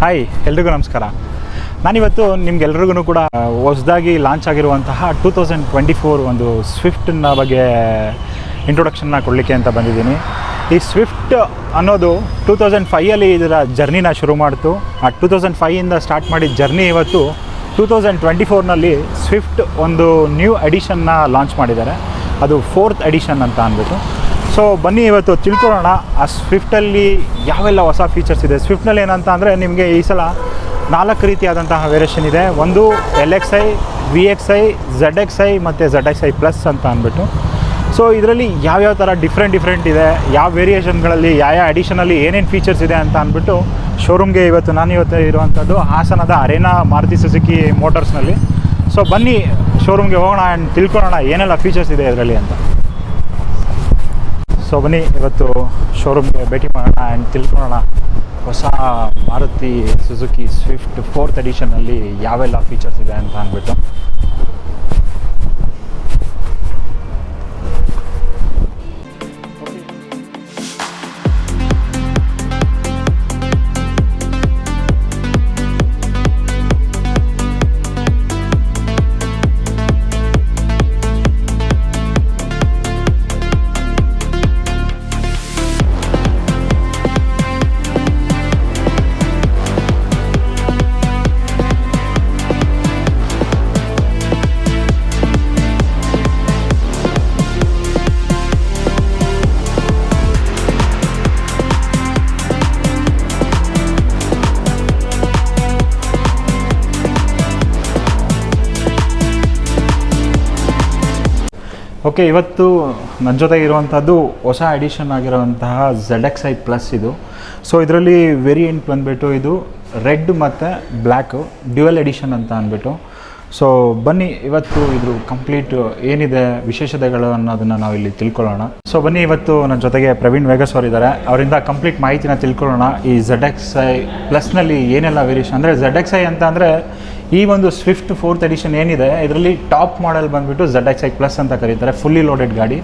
Hi ಎಲ್ರಿಗೂ ನಮಸ್ಕಾರ. ನಾನಿವತ್ತು ನಿಮ್ಗೆಲ್ರಿಗೂ ಕೂಡ ಹೊಸದಾಗಿ ಲಾಂಚ್ ಆಗಿರುವಂತಹ ಟೂ ತೌಸಂಡ್ ಟ್ವೆಂಟಿ ಫೋರ್ ಒಂದು ಸ್ವಿಫ್ಟ್ನ ಬಗ್ಗೆ ಇಂಟ್ರೊಡಕ್ಷನ್ನ ಕೊಡಲಿಕ್ಕೆ ಅಂತ ಬಂದಿದ್ದೀನಿ. ಈ ಸ್ವಿಫ್ಟ್ ಅನ್ನೋದು ಟೂ ತೌಸಂಡ್ ಫೈಯಲ್ಲಿ ಇದರ ಜರ್ನಿನ ಶುರು ಮಾಡ್ತು. ಆ ಟೂ ತೌಸಂಡ್ ಫೈಯಿಂದ ಸ್ಟಾರ್ಟ್ ಮಾಡಿದ ಜರ್ನಿ ಇವತ್ತು ಟೂ ತೌಸಂಡ್ ಟ್ವೆಂಟಿ ಫೋರ್ನಲ್ಲಿ ಸ್ವಿಫ್ಟ್ ಒಂದು ನ್ಯೂ ಎಡಿಷನ್ನ ಲಾಂಚ್ ಮಾಡಿದ್ದಾರೆ. ಅದು ಫೋರ್ತ್ ಎಡಿಷನ್ ಅಂತ ಅಂದ್ಬಿಟ್ಟು. ಸೊ ಬನ್ನಿ ಇವತ್ತು ತಿಳ್ಕೊಳ್ಳೋಣ. ಆ ಸ್ವಿಫ್ಟಲ್ಲಿ ಯಾವೆಲ್ಲ ಹೊಸ ಫೀಚರ್ಸ್ ಇದೆ? ಸ್ವಿಫ್ಟ್ನಲ್ಲಿ ಏನಂತ ಅಂದರೆ ನಿಮಗೆ ಈ ಸಲ ನಾಲ್ಕು ರೀತಿಯಾದಂತಹ ವೇರಿಯೇಷನ್ ಇದೆ. ಒಂದು L X I V X I Z X I ಮತ್ತು ಝಡ್ ಎಕ್ಸ್ ಐ ಪ್ಲಸ್ ಅಂತ ಅಂದ್ಬಿಟ್ಟು. ಸೊ ಇದರಲ್ಲಿ ಯಾವ್ಯಾವ ಥರ ಡಿಫ್ರೆಂಟ್ ಡಿಫ್ರೆಂಟ್ ಇದೆ? ಯಾವ ವೇರಿಯೇಷನ್ಗಳಲ್ಲಿ ಯಾವ ಅಡಿಷನಲ್ಲಿ ಏನೇನು ಫೀಚರ್ಸ್ ಇದೆ ಅಂತ ಅಂದ್ಬಿಟ್ಟು ಶೋರೂಮ್ಗೆ ಇವತ್ತು ನಾನು ಇವತ್ತು ಇರುವಂಥದ್ದು ಹಾಸನದ ಅರೇನಾ ಮಾರುತಿ ಸುಜುಕಿ ಮೋಟರ್ಸ್ನಲ್ಲಿ ಸೊ ಬನ್ನಿ ಶೋರೂಮ್ಗೆ ಹೋಗೋಣ ಆ್ಯಂಡ್ ತಿಳ್ಕೊಳ್ಳೋಣ ಏನೆಲ್ಲ ಫೀಚರ್ಸ್ ಇದೆ ಇದರಲ್ಲಿ ಅಂತ. ಸೊ ಬನ್ನಿ ಇವತ್ತು ಶೋರೂಮ್ಗೆ ಭೇಟಿ ಮಾಡೋಣ ಆ್ಯಂಡ್ ತಿಳ್ಕೊಳ್ಳೋಣ ಹೊಸ ಮಾರುತಿ ಸುಜುಕಿ ಸ್ವಿಫ್ಟ್ ಫೋರ್ತ್ ಎಡಿಷನಲ್ಲಿ ಯಾವೆಲ್ಲ ಫೀಚರ್ಸ್ ಇದೆ ಅಂತ ಅಂದ್ಬಿಟ್ಟು. ಓಕೆ, ಇವತ್ತು ನನ್ನ ಜೊತೆ ಇರುವಂಥದ್ದು ಹೊಸ ಎಡಿಷನ್ ಆಗಿರುವಂತಹ ಝೆಡ್ ಎಕ್ಸ್ ಐ ಪ್ಲಸ್ ಇದು. ಸೊ ಇದರಲ್ಲಿ ವೇರಿಯಂಟ್ ಬಂದುಬಿಟ್ಟು ಇದು ರೆಡ್ ಮತ್ತು ಬ್ಲ್ಯಾಕು ಡ್ಯುಯಲ್ ಎಡಿಷನ್ ಅಂತ ಅಂದ್ಬಿಟ್ಟು. ಸೊ ಬನ್ನಿ, ಇವತ್ತು ಇದು ಕಂಪ್ಲೀಟ್ ಏನಿದೆ ವಿಶೇಷತೆಗಳು ಅನ್ನೋದನ್ನು ನಾವು ಇಲ್ಲಿ ತಿಳ್ಕೊಳ್ಳೋಣ. ಸೊ ಬನ್ನಿ, ಇವತ್ತು ನನ್ನ ಜೊತೆಗೆ ಪ್ರವೀಣ್ ವೇಗಸ್ ಅವರು ಇದ್ದಾರೆ ಅವರಿಂದ ಕಂಪ್ಲೀಟ್ ಮಾಹಿತಿನ ತಿಳ್ಕೊಳ್ಳೋಣ. ಈ ಝೆಡ್ ಎಕ್ಸ್ ಐ ಪ್ಲಸ್ನಲ್ಲಿ ಏನೆಲ್ಲ ವೇರಿಯೇಷನ್ ಅಂದರೆ ಝೆಡ್ ಎಕ್ಸ್ ಐ ಅಂತ ಅಂದರೆ ಈ ಒಂದು ಸ್ವಿಫ್ಟ್ ಫೋರ್ತ್ ಎಡಿಷನ್ ಏನಿದೆ ಇದರಲ್ಲಿ ಟಾಪ್ ಮಾಡೆಲ್ ಬಂದುಬಿಟ್ಟು ಝಡ್ ಎಕ್ಸ್ ಐ ಪ್ಲಸ್ ಅಂತ ಕರೀತಾರೆ ಫುಲ್ಲಿ ಲೋಡೆಡ್ ಗಾಡಿ.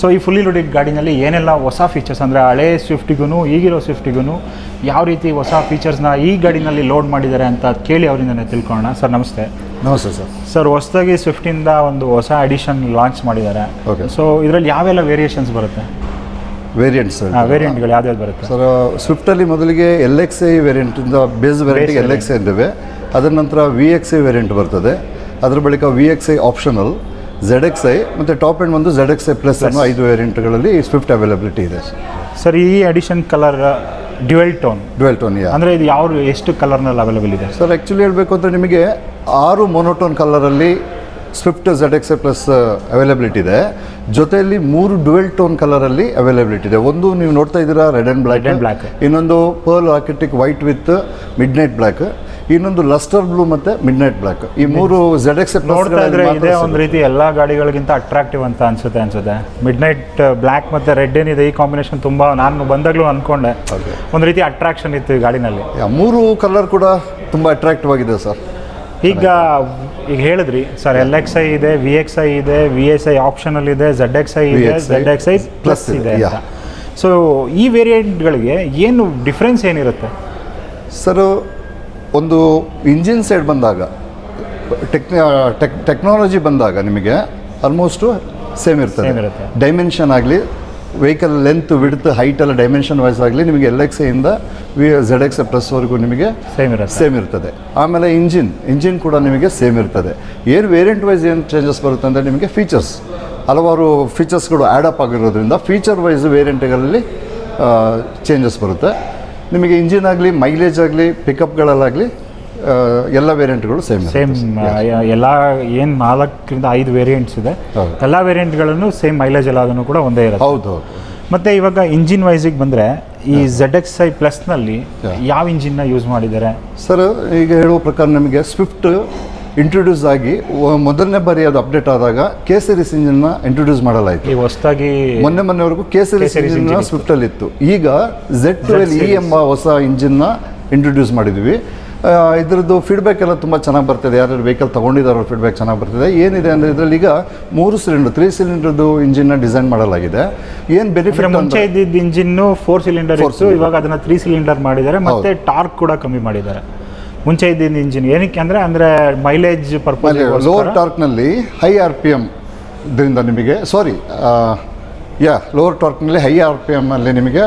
ಸೊ ಈ ಫುಲ್ಲಿ ಲೋಡೆಡ್ ಗಾಡಿನಲ್ಲಿ ಏನೆಲ್ಲ ಹೊಸ ಫೀಚರ್ಸ್ ಅಂದರೆ ಹಳೆ ಸ್ವಿಫ್ಟಿಗೂ ಈಗಿರೋ ಸ್ವಿಫ್ಟಿಗೂ ಯಾವ ರೀತಿ ಹೊಸ ಫೀಚರ್ಸ್ನ ಈ ಗಾಡಿನಲ್ಲಿ ಲೋಡ್ ಮಾಡಿದ್ದಾರೆ ಅಂತ ಕೇಳಿ ಅವರಿಂದನೇ ತಿಳ್ಕೊಳ್ಳೋಣ. ಸರ್ ನಮಸ್ತೆ. ನಮಸ್ತೆ ಸರ್ ಸರ್ ಹೊಸದಾಗಿ ಸ್ವಿಫ್ಟಿಂದ ಒಂದು ಹೊಸ ಎಡಿಷನ್ ಲಾಂಚ್ ಮಾಡಿದ್ದಾರೆ. ಓಕೆ ಸೊ ಇದರಲ್ಲಿ ಯಾವೆಲ್ಲ ವೇರಿಯೇಷನ್ಸ್ ಬರುತ್ತೆ? ವೇರಿಯಂಟ್ಸ್ ವೇರಿಯಂಟ್ಗಳು ಯಾವ್ದು ಬರುತ್ತೆ? ಸರ್ ಸ್ವಿಫ್ಟಲ್ಲಿ ಮೊದಲಿಗೆ ಎಲ್ ಎಕ್ಸ್ ಐ ವೇರಿಯಂಟಿಂದ ಬೇಸ್ ವೇರಿಯಂಟಿಗೆ ಎಲ್ ಎಕ್ಸ್ ಐ ಇದ್ದಾವೆ. ಅದರ ನಂತರ ವಿ ಎಕ್ಸ್ ಐ ವೇರಿಯಂಟ್ ಬರ್ತದೆ. ಅದರ ಬಳಿಕ V X I optional Z X I ಮತ್ತು ಟಾಪ್ ಎಂಡ್ ಒಂದು ಝೆಡ್ ಎಕ್ಸ್ ಐ ಪ್ಲಸ್ ಅನ್ನೋ ಐದು ವೇರಿಯಂಟ್ಗಳಲ್ಲಿ ಸ್ವಿಫ್ಟ್ ಅವೈಲಬಿಲಿಟಿ ಇದೆ. ಸರ್ ಈ edition colour dual tone dual tone ಅಂದರೆ ಇದು ಯಾವ ಎಷ್ಟು ಕಲರ್ನಲ್ಲಿ ಅವೈಲೇಬಲ್ ಇದೆ? ಸರ್ ಆ್ಯಕ್ಚುಲಿ ಹೇಳಬೇಕು ಅಂದರೆ ನಿಮಗೆ ಆರು ಮೊನೋಟೋನ್ ಕಲರಲ್ಲಿ Swift Z X I plus availability ಇದೆ. ಜೊತೆಯಲ್ಲಿ ಮೂರು ಡ್ಯುವೆಲ್ ಟೋನ್ ಕಲರಲ್ಲಿ ಅವೈಲಬಿಲಿಟಿ ಇದೆ. ಒಂದು ನೀವು ನೋಡ್ತಾ ಇದ್ದೀರಾ red and black and black. ಇನ್ನೊಂದು pearl arctic white with midnight black ಇನ್ನೊಂದು ಲಸ್ಟರ್ ಬ್ಲೂ ಮತ್ತು ಮಿಡ್ ನೈಟ್ ಬ್ಲ್ಯಾಕ್ ಈ ಮೂರು ಝೆಡ್ ಎಕ್ಸ್ ನೋಡಿದ್ರೆ ನೋಡ್ತಾ ಇದ್ರೆ ಇದೇ ಒಂದು ರೀತಿ ಎಲ್ಲ ಗಾಡಿಗಳಿಗಿಂತ ಅಟ್ರಾಕ್ಟಿವ್ ಅಂತ ಅನ್ಸುತ್ತೆ ಅನ್ಸುತ್ತೆ. ಮಿಡ್ ನೈಟ್ ಬ್ಲ್ಯಾಕ್ ಮತ್ತೆ ರೆಡ್ ಏನಿದೆ ಈ ಕಾಂಬಿನೇಷನ್ ತುಂಬಾ ನಾನು ಬಂದಾಗಲೂ ಅನ್ಕೊಂಡೆ. ಒಂದು ರೀತಿ ಅಟ್ರಾಕ್ಷನ್ ಇತ್ತು ಈ ಗಾಡಿನಲ್ಲಿ. ಮೂರು ಕಲರ್ ಕೂಡ ತುಂಬ ಅಟ್ರಾಕ್ಟಿವ್ ಆಗಿದೆ ಸರ್ ಈಗ ಈಗ ಹೇಳಿದ್ರಿ ಸರ್ ಎಲ್ ಎಕ್ಸ್ ಐ ಇದೆ ವಿ ಎಕ್ಸ್ ಐ ಇದೆ ವಿ ಎಸ್ ಐ ಆಪ್ಷನಲ್ ಇದೆ ಝೆಡ್ ಎಕ್ಸ್ ಐ ಇದೆ ಝಡ್ ಎಕ್ಸ್ ಐ ಪ್ಲಸ್ ಇದೆ, ಸೊ ಈ ವೇರಿಯಂಟ್ಗಳಿಗೆ ಏನು ಡಿಫ್ರೆನ್ಸ್ ಏನಿರುತ್ತೆ? ಸರ್ ಒಂದು ಇಂಜಿನ್ ಸೈಡ್ ಬಂದಾಗ ಟೆಕ್ ಟೆಕ್ ಟೆಕ್ನಾಲಜಿ ಬಂದಾಗ ನಿಮಗೆ ಆಲ್ಮೋಸ್ಟು ಸೇಮ್ ಇರ್ತದೆ. ಡೈಮೆನ್ಷನ್ ಆಗಲಿ ವೆಹಿಕಲ್ ಲೆಂತ್ ವಿಡ್ತ್ ಹೈಟ್ ಎಲ್ಲ ಡೈಮೆನ್ಷನ್ ವೈಸ್ ಆಗಲಿ ನಿಮಗೆ ಎಲ್ ಎಕ್ಸ್ ಇಂದ ವಿ ಝೆಡ್ ಎಕ್ಸ್ ಪ್ಲಸ್ವರೆಗೂ ನಿಮಗೆ ಸೇಮ್ ಇರುತ್ತೆ. ಸೇಮ್ ಇರ್ತದೆ. ಆಮೇಲೆ ಇಂಜಿನ್ ಇಂಜಿನ್ ಕೂಡ ನಿಮಗೆ ಸೇಮ್ ಇರ್ತದೆ. ಏನು ವೇರಿಯಂಟ್ ವೈಸ್ ಏನು ಚೇಂಜಸ್ ಬರುತ್ತೆ ಅಂದರೆ ನಿಮಗೆ ಫೀಚರ್ಸ್ ಹಲವಾರು ಫೀಚರ್ಸ್ಗಳು ಆ್ಯಡಪ್ ಆಗಿರೋದ್ರಿಂದ ಫೀಚರ್ ವೈಸ್ ವೇರಿಯಂಟ್ಗಳಲ್ಲಿ ಚೇಂಜಸ್ ಬರುತ್ತೆ. ನಿಮಗೆ ಇಂಜಿನ್ ಆಗಲಿ ಮೈಲೇಜ್ ಆಗಲಿ ಪಿಕಪ್ಗಳಲ್ಲಾಗಲಿ ಎಲ್ಲ ವೇರಿಯಂಟ್ಗಳು ಸೇಮ್ ಸೇಮ್ ಎಲ್ಲ ಏನು ನಾಲ್ಕರಿಂದ ಐದು ವೇರಿಯಂಟ್ಸ್ ಇದೆ. ಎಲ್ಲ ವೇರಿಯಂಟ್ಗಳನ್ನು ಸೇಮ್ ಮೈಲೇಜ್ ಎಲ್ಲದನ್ನು ಕೂಡ ಒಂದೇ ಇರುತ್ತೆ. ಹೌದು ಮತ್ತು ಇವಾಗ ಇಂಜಿನ್ ವೈಸಿಗೆ ಬಂದರೆ ಈ ಝೆಡ್ ಎಕ್ಸ್ ಐ ಪ್ಲಸ್ನಲ್ಲಿ. ಯಾವ ಇಂಜಿನ್ನ ಯೂಸ್ ಮಾಡಿದ್ದಾರೆ? ಸರ್ ಈಗ ಹೇಳುವ ಪ್ರಕಾರ ನಿಮಗೆ ಸ್ವಿಫ್ಟ್ ಇಂಟ್ರೊಡ್ಯೂಸ್ ಆಗಿ ಮೊದಲನೇ ಬಾರಿ ಅದು ಅಪ್ಡೇಟ್ ಆದಾಗ ಕೇಸರಿ ಸಿರೀಸ್ ಇಂಜಿನ್ನ ಇಂಟ್ರೊಡ್ಯೂಸ್ ಮಾಡಲಾಯಿತು ಹೊಸದಾಗಿ ಮೊನ್ನೆ ಮೊನ್ನೆವರೆಗೂ ಕೇಸರಿ ಸಿಂಜಿನ್ನ ಸ್ವಿಫ್ಟಲ್ಲಿತ್ತು ಈಗ ಝೆಡ್ ಟ್ವೆಲ್ ಇ. ಎಂಬ ಹೊಸ ಇಂಜಿನ್ನ ಇಂಟ್ರೊಡ್ಯೂಸ್ ಮಾಡಿದ್ವಿ. ಇದರದ್ದು ಫೀಡ್ಬ್ಯಾಕ್ ಎಲ್ಲ ತುಂಬ ಚೆನ್ನಾಗಿ ಬರ್ತದೆ. ಯಾರ್ಯಾರು ವೆಹಿಕಲ್ ತೊಗೊಂಡಿದ್ದಾರೋ ಫೀಡ್ಬ್ಯಾಕ್ ಚೆನ್ನಾಗಿ ಬರ್ತದೆ. ಏನಿದೆ ಅಂದರೆ ಇದರಲ್ಲಿ ಈಗ ಮೂರು ಸಿಲಿಂಡರ್ ತ್ರೀ ಸಿಲಿಂಡರ್ದು ಇಂಜಿನ್ನ ಡಿಸೈನ್ ಮಾಡಲಾಗಿದೆ. ಏನು ಬೆನಿಫಿಟ್ ಮುಂಚೆ ಇದ್ದಿದ್ದ ಇಂಜಿನ್ನು ಫೋರ್ ಸಿಲಿಂಡರ್ ಇವಾಗ ಅದನ್ನು ತ್ರೀ ಸಿಲಿಂಡರ್ ಮಾಡಿದ್ದಾರೆ. ಮತ್ತೆ ಟಾರ್ಕ್ ಕೂಡ ಕಮ್ಮಿ ಮಾಡಿದ್ದಾರೆ. ಮುಂಚೆ ಇದ್ದಿದ್ದ ಇಂಜಿನ್ ಏನಕ್ಕೆ ಅಂದರೆ ಅಂದರೆ ಮೈಲೇಜ್ ಪರ್ಪಸ್ ಲೋವರ್ ಟಾರ್ಕ್ನಲ್ಲಿ ಹೈ ಆರ್ ಪಿ ಎಂ ಇದರಿಂದ ನಿಮಗೆ ಸಾರಿ ಯಾ ಲೋವರ್ ಟಾರ್ಕ್ನಲ್ಲಿ ಹೈ ಆರ್ ಪಿ ಎಂ ಅಲ್ಲಿ ನಿಮಗೆ